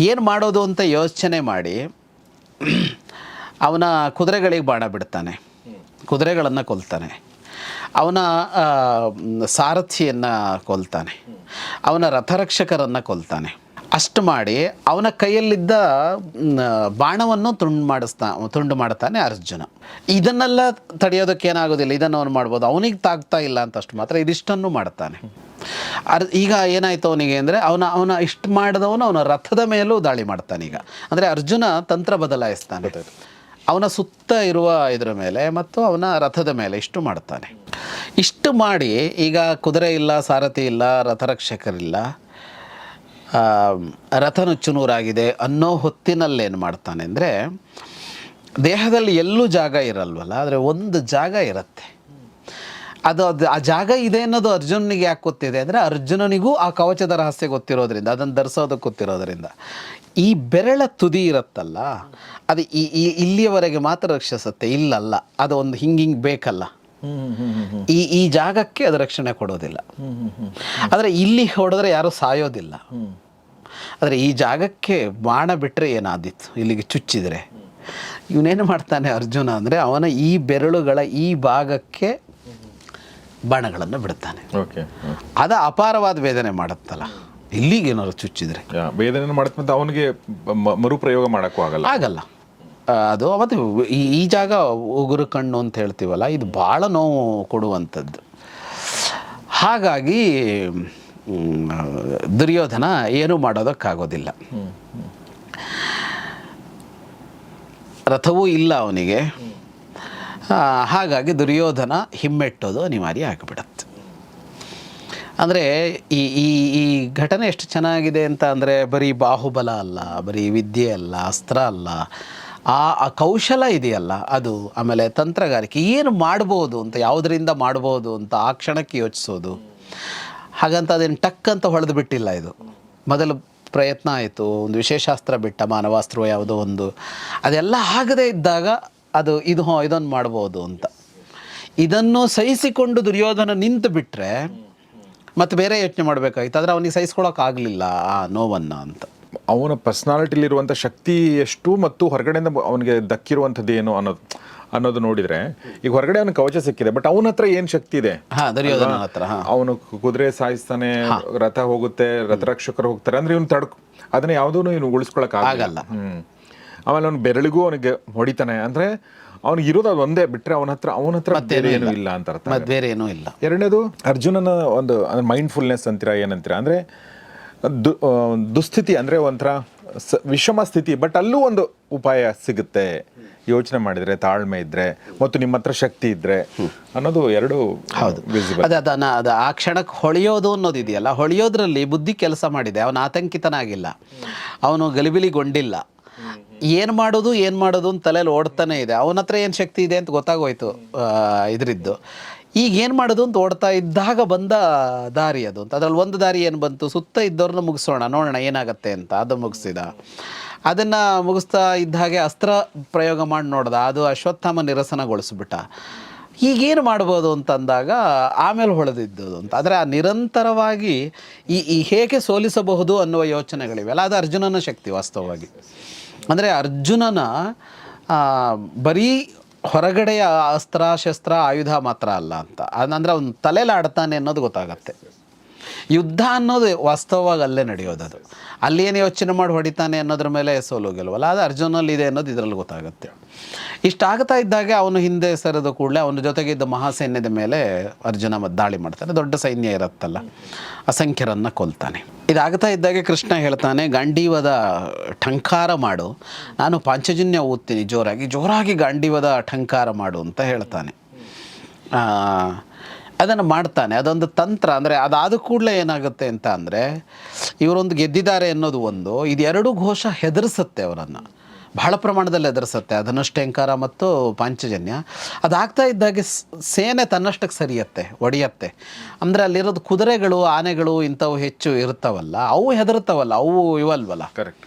ಏನು ಮಾಡೋದು ಅಂತ ಯೋಚನೆ ಮಾಡಿ ಅವನ ಕುದುರೆಗಳಿಗೆ ಬಾಣ ಬಿಡ್ತಾನೆ. ಕುದುರೆಗಳನ್ನು ಕೊಲ್ತಾನೆ. ಅವನ ಸಾರಥಿಯನ್ನು ಕೊಲ್ತಾನೆ. ಅವನ ರಥರಕ್ಷಕರನ್ನು ಕೊಲ್ತಾನೆ. ಅಷ್ಟು ಮಾಡಿ ಅವನ ಕೈಯಲ್ಲಿದ್ದ ಬಾಣವನ್ನು ತುಂಡು ಮಾಡಿಸ್ತಾ, ತುಂಡು ಮಾಡ್ತಾನೆ ಅರ್ಜುನ. ಇದನ್ನೆಲ್ಲ ತಡೆಯೋದಕ್ಕೆ ಏನಾಗೋದಿಲ್ಲ. ಇದನ್ನು ಅವನು ಮಾಡ್ಬೋದು. ಅವನಿಗೆ ತಾಗ್ತಾ ಇಲ್ಲ ಅಂತ ಅಷ್ಟು ಮಾತ್ರ ಇದಿಷ್ಟನ್ನು ಮಾಡ್ತಾನೆ. ಅರ್, ಈಗ ಏನಾಯ್ತು ಅವನಿಗೆ ಅಂದರೆ ಅವನ ಅವನ ಇಷ್ಟು ಮಾಡಿದವನು ಅವನ ರಥದ ಮೇಲೂ ದಾಳಿ ಮಾಡ್ತಾನೆ ಈಗ. ಅಂದರೆ ಅರ್ಜುನ ತಂತ್ರ ಬದಲಾಯಿಸ್ತಾನೆ. ಅವನ ಸುತ್ತ ಇರುವ ಇದರ ಮೇಲೆ ಮತ್ತು ಅವನ ರಥದ ಮೇಲೆ ಇಷ್ಟು ಮಾಡ್ತಾನೆ. ಇಷ್ಟು ಮಾಡಿ ಈಗ ಕುದುರೆ ಇಲ್ಲ, ಸಾರಥಿ ಇಲ್ಲ, ರಥರಕ್ಷಕರಿಲ್ಲ. ಆ, ಚುನೂರಾಗಿದೆ ನುಚ್ಚುನೂರಾಗಿದೆ ಅನ್ನೋ ಹೊತ್ತಿನಲ್ಲೇನು ಮಾಡ್ತಾನೆ ಅಂದರೆ ದೇಹದಲ್ಲಿ ಎಲ್ಲೂ ಜಾಗ ಇರಲ್ವಲ್ಲ ಆದರೆ ಒಂದು ಜಾಗ ಇರುತ್ತೆ. ಅದು ಅದು ಆ ಜಾಗ ಇದೆ ಅನ್ನೋದು ಅರ್ಜುನನಿಗೆ ಯಾಕೆ ಗೊತ್ತಿದೆ ಅಂದರೆ ಅರ್ಜುನನಿಗೂ ಆ ಕವಚದ ರಹಸ್ಯ ಗೊತ್ತಿರೋದ್ರಿಂದ ಅದನ್ನು ಧರಿಸೋದಕ್ಕೆ ಗೊತ್ತಿರೋದ್ರಿಂದ. ಈ ಬೆರಳ ತುದಿ ಇರುತ್ತಲ್ಲ ಅದು ಈ ಈ- ಇಲ್ಲಿಯವರೆಗೆ ಮಾತ್ರ ರಕ್ಷಿಸುತ್ತೆ ಇಲ್ಲಲ್ಲ ಅದು ಒಂದು ಹಿಂಗೆ ಹಿಂಗೆ ಬೇಕಲ್ಲ. ಈ ಈ ಜಾಗಕ್ಕೆ ಅದು ರಕ್ಷಣೆ ಕೊಡೋದಿಲ್ಲ. ಆದರೆ ಇಲ್ಲಿ ಹೊಡೆದ್ರೆ ಯಾರೂ ಸಾಯೋದಿಲ್ಲ. ಆದರೆ ಈ ಜಾಗಕ್ಕೆ ಬಾಣ ಬಿಟ್ಟರೆ ಏನಾದಿತ್ತು? ಇಲ್ಲಿಗೆ ಚುಚ್ಚಿದರೆ. ಇವನೇನು ಮಾಡ್ತಾನೆ ಅರ್ಜುನ ಅಂದರೆ ಅವನ ಈ ಬೆರಳುಗಳ ಈ ಭಾಗಕ್ಕೆ ಬಾಣಗಳನ್ನು ಬಿಡ್ತಾನೆ. ಓಕೆ ಅದು ಅಪಾರವಾದ ವೇದನೆ ಮಾಡುತ್ತಲ್ಲ. ಇಲ್ಲಿಗೆ ಏನಾದ್ರು ಚುಚ್ಚಿದ್ರೆ. ವೇದನೆ ಮಾಡುತ್ತೆ ಅವನಿಗೆ ಮರುಪ್ರಯೋಗ ಮಾಡೋಕ್ಕೂ ಆಗಲ್ಲ. ಆಗಲ್ಲ. ಅದು ಮತ್ತು ಈ ಜಾಗ ಉಗುರು ಕಣ್ಣು ಅಂತ ಹೇಳ್ತೀವಲ್ಲ, ಇದು ಭಾಳ ನೋವು ಕೊಡುವಂಥದ್ದು. ಹಾಗಾಗಿ ದುರ್ಯೋಧನ ಏನೂ ಮಾಡೋದಕ್ಕಾಗೋದಿಲ್ಲ. ರಥವೂ ಇಲ್ಲ ಅವನಿಗೆ. ಹಾಗಾಗಿ ದುರ್ಯೋಧನ ಹಿಮ್ಮೆಟ್ಟೋದು ಅನಿವಾರ್ಯ ಆಗಿಬಿಡತ್ತೆ. ಅಂದರೆ ಈ ಈ ಈ ಘಟನೆ ಎಷ್ಟು ಚೆನ್ನಾಗಿದೆ ಅಂತ ಅಂದರೆ ಬರೀ ಬಾಹುಬಲ ಅಲ್ಲ, ಬರೀ ವಿದ್ಯೆ ಅಲ್ಲ, ಅಸ್ತ್ರ ಅಲ್ಲ ಆ ಕೌಶಲ ಇದೆಯಲ್ಲ, ಅದು ಆಮೇಲೆ ತಂತ್ರಗಾರಿಕೆ, ಏನು ಮಾಡ್ಬೋದು ಅಂತ, ಯಾವುದರಿಂದ ಮಾಡ್ಬೋದು ಅಂತ ಆ ಕ್ಷಣಕ್ಕೆ ಯೋಚಿಸೋದು. ಹಾಗಂತ ಅದೇನು ಟಕ್ ಅಂತ ಹೊಳೆದು ಬಿಟ್ಟಿಲ್ಲ ಇದು. ಮೊದಲು ಪ್ರಯತ್ನ ಆಯಿತು, ಒಂದು ವಿಶೇಷಾಸ್ತ್ರ ಬಿಟ್ಟ, ಮಾನವಾಸ್ತ್ರ ಯಾವುದೋ ಒಂದು. ಅದೆಲ್ಲ ಆಗದೇ ಇದ್ದಾಗ ಅದು ಇದು, ಹೋ, ಇದೊಂದು ಮಾಡ್ಬೋದು ಅಂತ. ಇದನ್ನು ಸಹಿಸಿಕೊಂಡು ದುರ್ಯೋಧನ ನಿಂತು ಬಿಟ್ಟರೆ ಮತ್ತು ಬೇರೆ ಯೋಚನೆ ಮಾಡಬೇಕಾಗಿತ್ತು. ಆದರೆ ಅವನಿಗೆ ಸಹಿಸ್ಕೊಳಕ್ಕಾಗಲಿಲ್ಲ ಆ ನೋವನ್ನು ಅಂತ. ಅವನ ಪರ್ಸ್ನಾಲಿಟಿಲಿರುವಂಥ ಶಕ್ತಿ ಎಷ್ಟು ಮತ್ತು ಹೊರಗಡೆಯಿಂದ ಅವನಿಗೆ ದಕ್ಕಿರುವಂಥದ್ದು ಏನು ಅನ್ನೋದು ಅನ್ನೋದು ನೋಡಿದ್ರೆ ಈಗ ಹೊರಗಡೆ ಅವನ ಕವಚ ಸಿಕ್ಕಿದೆ ಬಟ್ ಅವನ ಹತ್ರ ಏನು ಶಕ್ತಿ ಇದೆ? ಅವನು ಕುದುರೆ ಸಾಯಿಸ್ತಾನೆ ರಥ ಹೋಗುತ್ತೆ ರಥರಕ್ಷಕರು ಹೋಗ್ತಾರೆ ಅಂದ್ರೆ ಇವನು ತಡ್ಕೊ ಅದನ್ನ ಯಾವುದೂ ಇವನು ಉಳಿಸ್ಕೊಳಕ್ ಆಗಲ್ಲ. ಆಮೇಲೆ ಅವನು ಬೆರಳಿಗೂ ಅವನಿಗೆ ಹೊಡಿತಾನೆ ಅಂದ್ರೆ ಅವನಿಗೆ ಇರೋದು ಅದು ಒಂದೇ ಬಿಟ್ರೆ ಅವನ ಹತ್ರ ಅವನ ಹತ್ರ ಬೇರೆ ಏನೂ ಇಲ್ಲ. ಅಂತ ಅರ್ಥ ಬೇರೆ ಏನೂ ಇಲ್ಲ. ಎರಡನೇದು ಅರ್ಜುನನ ಒಂದು ಮೈಂಡ್ಫುಲ್ನೆಸ್ ಅಂತೀರಾ ಏನಂತೀರಾ ಅಂದ್ರೆ ದು ದುಸ್ಥಿತಿ ಅಂದರೆ ಒಂಥರ ಸ- ವಿಷಮ ಸ್ಥಿತಿ ಬಟ್ ಅಲ್ಲೂ ಒಂದು ಉಪಾಯ ಸಿಗುತ್ತೆ. ಯೋಚನೆ ಮಾಡಿದರೆ ತಾಳ್ಮೆ ಇದ್ದರೆ ಮತ್ತು ನಿಮ್ಮ ಹತ್ರ ಶಕ್ತಿ ಇದ್ದರೆ ಅನ್ನೋದು ಎರಡು ಹೌದು. ಅದೇ ಅದನ್ನ ಅದು ಆ ಕ್ಷಣಕ್ಕೆ ಹೊಳೆಯೋದು ಅನ್ನೋದು ಇದೆಯಲ್ಲ ಹೊಳೆಯೋದ್ರಲ್ಲಿ ಬುದ್ಧಿ ಕೆಲಸ ಮಾಡಿದೆ ಅವನು ಆತಂಕಿತನಾಗಿಲ್ಲ. ಅವನು ಗಲಿಬಿಲಿಗೊಂಡಿಲ್ಲ. ಏನು ಮಾಡೋದು ಏನು ಮಾಡೋದು ಅಂತ ತಲೆಯಲ್ಲಿ ಓಡ್ತಾನೆ ಇದೆ. ಅವನ ಹತ್ರ ಏನು ಶಕ್ತಿ ಇದೆ ಅಂತ ಗೊತ್ತಾಗೋಯ್ತು ಇದ್ರಿದ್ದು. ಈಗ ಏನು ಮಾಡೋದು ಅಂತ ಓಡ್ತಾ ಇದ್ದಾಗ ಬಂದ ದಾರಿ ಅದು ಅಂತ. ಅದ್ರಲ್ಲಿ ಒಂದು ದಾರಿ ಏನು ಬಂತು? ಸುತ್ತ ಇದ್ದವ್ರನ್ನ ಮುಗಿಸೋಣ, ನೋಡೋಣ ಏನಾಗುತ್ತೆ ಅಂತ. ಅದು ಮುಗಿಸಿದ. ಅದನ್ನು ಮುಗಿಸ್ತಾ ಇದ್ದ ಹಾಗೆ ಅಸ್ತ್ರ ಪ್ರಯೋಗ ಮಾಡಿ ನೋಡ್ದ. ಅದು ಅಶ್ವತ್ಥಾಮ ನಿರಸನಗೊಳಿಸ್ಬಿಟ್ಟ. ಈಗೇನು ಮಾಡ್ಬೋದು ಅಂತಂದಾಗ ಆಮೇಲೆ ಹೊಳೆದಿದ್ದು ಅಂತ. ಆದರೆ ಆ ನಿರಂತರವಾಗಿ ಈ ಈ ಹೇಗೆ ಸೋಲಿಸಬಹುದು ಅನ್ನುವ ಯೋಚನೆಗಳಿವೆಲ್ಲ ಅದು ಅರ್ಜುನನ ಶಕ್ತಿ ವಾಸ್ತವವಾಗಿ. ಅಂದರೆ ಅರ್ಜುನನ ಬರೀ ಹೊರಗಡೆಯ ಅಸ್ತ್ರ ಶಸ್ತ್ರ ಆಯುಧ ಮಾತ್ರ ಅಲ್ಲ ಅಂತ. ಅದಂದ್ರೆ ಅವ್ನು ತಲೆಲಾಡ್ತಾನೆ ಅನ್ನೋದು ಗೊತ್ತಾಗತ್ತೆ. ಯುದ್ಧ ಅನ್ನೋದು ವಾಸ್ತವವಾಗಿ ಅಲ್ಲೇ ನಡೆಯೋದು ಅದು ಏನು ಯೋಚನೆ ಮಾಡಿ ಹೊಡಿತಾನೆ ಅನ್ನೋದ್ರ ಮೇಲೆ ಸೋಲು ಗೆಲುವಲ್ಲ ಅದು ಅರ್ಜುನಲ್ಲಿ ಇದೆ ಅನ್ನೋದು ಇದರಲ್ಲಿ ಗೊತ್ತಾಗುತ್ತೆ. ಇಷ್ಟಾಗ್ತಾ ಇದ್ದಾಗೆ ಅವನು ಹಿಂದೆ ಸರಿದ ಕೂಡಲೇ ಅವನ ಜೊತೆಗಿದ್ದ ಮಹಾಸೈನ್ಯದ ಮೇಲೆ ಅರ್ಜುನ ದಾಳಿ ಮಾಡ್ತಾನೆ. ದೊಡ್ಡ ಸೈನ್ಯ ಇರುತ್ತಲ್ಲ, ಅಸಂಖ್ಯರನ್ನು ಕೊಲ್ತಾನೆ. ಇದಾಗ್ತಾ ಇದ್ದಾಗೆ ಕೃಷ್ಣ ಹೇಳ್ತಾನೆ, ಗಾಂಡೀವದ ಠಂಕಾರ ಮಾಡು. ನಾನು ಪಾಂಚಜನ್ಯ ಓದ್ತೀನಿ ಜೋರಾಗಿ. ಜೋರಾಗಿ ಗಾಂಡೀವದ ಠಂಕಾರ ಮಾಡು, ಅಂತ ಹೇಳ್ತಾನೆ. ಅದನ್ನು ಮಾಡ್ತಾನೆ. ಅದೊಂದು ತಂತ್ರ ಅಂದರೆ ಅದಾದ ಕೂಡಲೇ ಏನಾಗುತ್ತೆ ಅಂತ ಅಂದರೆ ಇವರೊಂದು ಗೆದ್ದಿದ್ದಾರೆ ಅನ್ನೋದು ಒಂದು. ಇದು ಎರಡು ಘೋಷ ಹೆದರಿಸುತ್ತೆ ಅವರನ್ನು. ಬಹಳ ಪ್ರಮಾಣದಲ್ಲಿ ಹೆದರಿಸುತ್ತೆ. ಅದನ್ನಷ್ಟೇಂಕಾರ ಮತ್ತು ಪಾಂಚಜನ್ಯ. ಅದಾಗ್ತಾ ಇದ್ದಾಗೆ ಸೇನೆ ತನ್ನಷ್ಟಕ್ಕೆ ಸರಿಯತ್ತೆ ಒಡೆಯತ್ತೆ. ಅಂದರೆ ಅಲ್ಲಿರೋದು ಕುದುರೆಗಳು ಆನೆಗಳು ಇಂಥವು ಹೆಚ್ಚು ಇರ್ತಾವಲ್ಲ ಅವು ಹೆದರ್ತಾವಲ್ಲ ಅವು ಇವಲ್ವಲ್ಲ ಕರೆಕ್ಟ್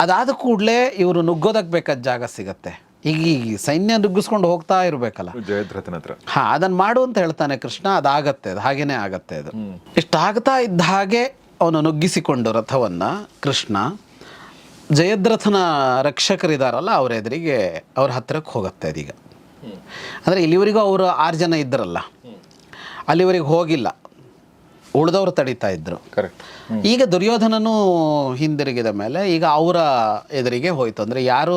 ಅದಾದ ಕೂಡಲೇ ಇವರು ನುಗ್ಗೋದಕ್ಕೆ ಬೇಕಾದ ಜಾಗ ಸಿಗತ್ತೆ. ಈಗ ಈ ಸೈನ್ಯ ನುಗ್ಗಿಸ್ಕೊಂಡು ಹೋಗ್ತಾ ಇರಬೇಕಲ್ಲ. ಜಯದ್ರಥನ ಹತ್ರ. ಹಾ ಅದನ್ನು ಮಾಡು ಅಂತ ಹೇಳ್ತಾನೆ ಕೃಷ್ಣ ಅದಾಗತ್ತೆ ಅದು ಹಾಗೇನೆ ಆಗತ್ತೆ ಅದು. ಇಷ್ಟಾಗ್ತಾ ಇದ್ದ ಹಾಗೆ ಅವನು ನುಗ್ಗಿಸಿಕೊಂಡು ರಥವನ್ನು ಕೃಷ್ಣ ಜಯದ್ರಥನ ರಕ್ಷಕರಿದಾರಲ್ಲ ಅವ್ರ ಎದುರಿಗೆ ಅವ್ರ ಹತ್ರಕ್ಕೆ ಹೋಗುತ್ತೆ ಅದೀಗ. ಅಂದ್ರೆ ಇಲ್ಲಿವರೆಗೂ ಅವರು ಆರು ಜನ ಇದ್ದರಲ್ಲ. ಅಲ್ಲಿವರೆಗೆ ಹೋಗಿಲ್ಲ. ಉಳಿದವರು ತಡೀತಾ ಇದ್ರು. ಕರೆಕ್ಟ್ ಈಗ ದುರ್ಯೋಧನನು ಹಿಂದಿರುಗಿದ ಮೇಲೆ ಈಗ ಅವರ ಎದುರಿಗೆ ಹೋಯಿತು. ಅಂದರೆ ಯಾರು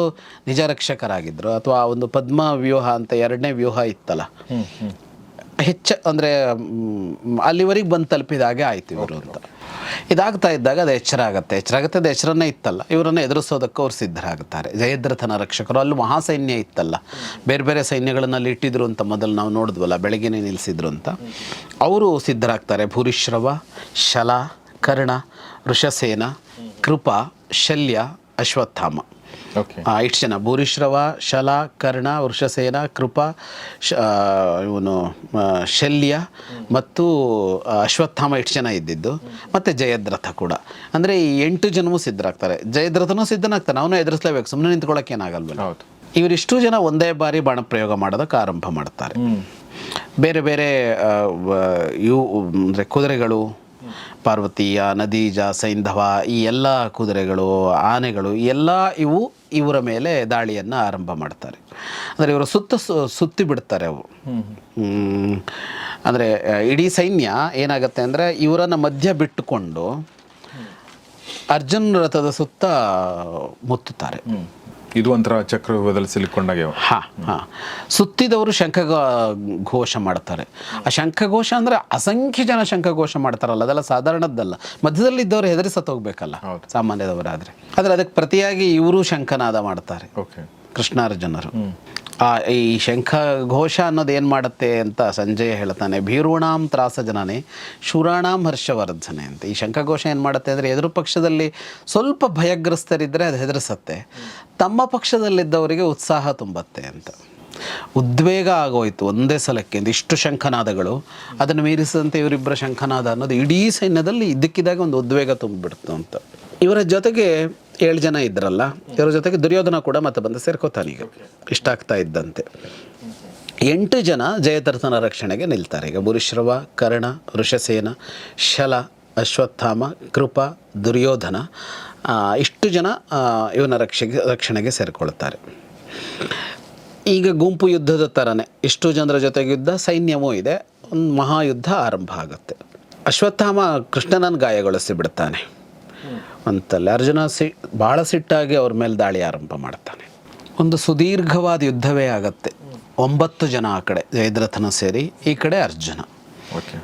ನಿಜ ರಕ್ಷಕರಾಗಿದ್ರು ಅಥವಾ ಒಂದು ಪದ್ಮ ವ್ಯೂಹ ಅಂತ ಎರಡನೇ ವ್ಯೂಹ ಇತ್ತಲ್ಲ. ಹೆಚ್ಚ ಅಂದರೆ ಅಲ್ಲಿವರೆಗೆ ಬಂದು ತಲುಪಿದಾಗೆ ಆಯ್ತು ಇವರು ಅಂತ. ಇದಾಗ್ತಾ ಇದ್ದಾಗ ಅದು ಎಚ್ಚರ ಆಗುತ್ತೆ. ಎಚ್ಚರ ಆಗುತ್ತೆ ಅದು ಎಚ್ಚರನೇ ಇತ್ತಲ್ಲ. ಇವರನ್ನು ಎದುರಿಸೋದಕ್ಕೆ ಅವ್ರು ಸಿದ್ಧರಾಗುತ್ತಾರೆ. ಜಯದ್ರಥನ ರಕ್ಷಕರು, ಅಲ್ಲಿ ಮಹಾಸೈನ್ಯ ಇತ್ತಲ್ಲ. ಬೇರೆ ಬೇರೆ ಸೈನ್ಯಗಳನ್ನು ಅಲ್ಲಿ ಇಟ್ಟಿದ್ರು ಅಂತ ಮೊದಲು ನಾವು ನೋಡಿದ್ವಲ್ಲ, ಬೆಳಗ್ಗೆನೇ ನಿಲ್ಲಿಸಿದ್ರು ಅಂತ. ಅವರು ಸಿದ್ಧರಾಗ್ತಾರೆ. ಭೂರಿಶ್ರವ, ಶಲ, ಕರ್ಣ, ಋಷಸೇನ, ಕೃಪಾ, ಶಲ್ಯ, ಅಶ್ವತ್ಥಾಮ. ಇಷ್ಟು ಜನ. ಭೂರಿಶ್ರವ ಶಲ ಕರ್ಣ ವೃಷಸೇನ ಕೃಪ ಇವನು ಶಲ್ಯ ಮತ್ತು ಅಶ್ವತ್ಥಾಮ ಎಷ್ಟು ಜನ ಇದ್ದಿದ್ದು. ಮತ್ತು ಜಯದ್ರಥ ಕೂಡ. ಅಂದರೆ ಈ ಎಂಟು ಜನವೂ ಸಿದ್ಧರಾಗ್ತಾರೆ. ಜಯದ್ರಥನೂ ಸಿದ್ಧನಾಗ್ತಾನೆ. ಅವನು ಎದುರಿಸ್ಲೇಬೇಕು. ಸುಮ್ಮನೆ ನಿಂತ್ಕೊಳ್ಳೋಕೆ ಏನಾಗಲ್ವಲ್ಲ. ಹೌದು. ಇವರಿಷ್ಟು ಜನ ಒಂದೇ ಬಾರಿ ಬಾಣ ಪ್ರಯೋಗ ಮಾಡೋದಕ್ಕೆ ಆರಂಭ ಮಾಡ್ತಾರೆ. ಬೇರೆ ಬೇರೆ ಇವು ಅಂದರೆ ಕುದುರೆಗಳು ಪಾರ್ವತಿಯ ನದೀಜ ಸೈಂಧವ ಈ ಎಲ್ಲ ಕುದುರೆಗಳು ಆನೆಗಳು ಎಲ್ಲ ಇವು ಇವರ ಮೇಲೆ ದಾಳಿಯನ್ನು ಆರಂಭ ಮಾಡ್ತಾರೆ. ಅಂದರೆ ಇವರು ಸುತ್ತ ಸುತ್ತಿ ಬಿಡ್ತಾರೆ ಅವರು ಅಂದರೆ ಇಡೀ ಸೈನ್ಯ ಏನಾಗುತ್ತೆ ಅಂದರೆ ಇವರನ್ನು ಮಧ್ಯ ಬಿಟ್ಟುಕೊಂಡು ಅರ್ಜುನ್ ರಥದ ಸುತ್ತ ಮುತ್ತುತ್ತಾರೆ. ಇದು ಒಂಥರ ಚಕ್ರವ್ಯೂಹದಲ್ಲಿ ಸಿಲುಕೊಂಡಾಗೆ ಹಾ ಹಾ. ಸುತ್ತಿದವರು ಶಂಖ ಘೋಷ ಮಾಡ್ತಾರೆ. ಆ ಶಂಖಘೋಷ ಅಂದರೆ ಅಸಂಖ್ಯ ಜನ ಶಂಖಘೋಷ ಮಾಡ್ತಾರಲ್ಲ ಅದೆಲ್ಲ ಸಾಧಾರಣದ್ದಲ್ಲ. ಮಧ್ಯದಲ್ಲಿ ಇದ್ದವರು ಹೆದರಿ ಸತ್ತೋಗ್ಬೇಕಲ್ಲ ಸಾಮಾನ್ಯದವರಾದರೆ. ಆದರೆ ಅದಕ್ಕೆ ಪ್ರತಿಯಾಗಿ ಇವರು ಶಂಖನಾದ ಮಾಡ್ತಾರೆ. ಓಕೆ ಕೃಷ್ಣಾರ್ಜುನರು. ಈ ಶಂಖ ಘೋಷ ಅನ್ನೋದು ಏನು ಮಾಡುತ್ತೆ ಅಂತ ಸಂಜಯ್ ಹೇಳ್ತಾನೆ, ಭೀರುಣಾಂ ತ್ರಾಸ ಜನನೇ, ಶೂರಾಣಾಂ ಹರ್ಷವರ್ಧನೆ ಅಂತ. ಈ ಶಂಖಘೋಷ ಏನು ಮಾಡುತ್ತೆ ಅಂದರೆ, ಎದುರು ಪಕ್ಷದಲ್ಲಿ ಸ್ವಲ್ಪ ಭಯಗ್ರಸ್ತರಿದ್ದರೆ ಅದು ಹೆದರಿಸತ್ತೆ, ತಮ್ಮ ಪಕ್ಷದಲ್ಲಿದ್ದವರಿಗೆ ಉತ್ಸಾಹ ತುಂಬತ್ತೆ ಅಂತ. ಉದ್ವೇಗ ಆಗೋಯ್ತು ಒಂದೇ ಸಲಕ್ಕೆ. ಇಷ್ಟು ಶಂಖನಾದಗಳು. ಅದನ್ನು ಮೀರಿಸಿದಂತೆ ಇವರಿಬ್ಬರ ಶಂಖನಾದ ಅನ್ನೋದು ಇಡೀ ಸೈನ್ಯದಲ್ಲಿ ಇದ್ದಕ್ಕಿದ್ದಾಗ ಒಂದು ಉದ್ವೇಗ ತುಂಬಿಬಿಡ್ತು ಅಂತ. ಇವರ ಜೊತೆಗೆ ಏಳು ಜನ ಇದ್ರಲ್ಲ, ಇವರ ಜೊತೆಗೆ ದುರ್ಯೋಧನ ಕೂಡ ಮತ್ತೆ ಬಂದು ಸೇರ್ಕೋತಾನೆ ಈಗ. ಇಷ್ಟ ಆಗ್ತಾ ಇದ್ದಂತೆ. ಎಂಟು ಜನ ಜಯದ್ರಥನ ರಕ್ಷಣೆಗೆ ನಿಲ್ತಾರೆ. ಈಗ ಭೂರಿಶ್ರವ, ಕರ್ಣ ಋಷಸೇನ ಶಲ, ಅಶ್ವತ್ಥಾಮ, ಕೃಪ, ದುರ್ಯೋಧನ ಇಷ್ಟು ಜನ ಇವನ ರಕ್ಷೆಗೆ, ರಕ್ಷಣೆಗೆ ಸೇರಿಕೊಳ್ತಾರೆ. ಈಗ ಗುಂಪು ಯುದ್ಧದ ಥರನೇ ಇಷ್ಟು ಜನರ ಜೊತೆಗೆ ಯುದ್ಧ ಸೈನ್ಯವೂ ಇದೆ. ಒಂದು ಮಹಾಯುದ್ಧ ಆರಂಭ ಆಗುತ್ತೆ. ಅಶ್ವತ್ಥಾಮ ಕೃಷ್ಣನನ್ನು ಗಾಯಗೊಳಿಸಿ ಬಿಡ್ತಾನೆ ಅಂತಲ್ಲಿ ಅರ್ಜುನ ಸಿ ಭಾಳ ಸಿಟ್ಟಾಗಿ ಅವ್ರ ಮೇಲೆ ದಾಳಿ ಆರಂಭ ಮಾಡ್ತಾನೆ. ಒಂದು ಸುದೀರ್ಘವಾದ ಯುದ್ಧವೇ ಆಗತ್ತೆ. ಒಂಬತ್ತು ಜನ ಆ ಕಡೆ ಜಯದ್ರಥನ ಸೇರಿ ಈ ಕಡೆ ಅರ್ಜುನ. ಓಕೆ.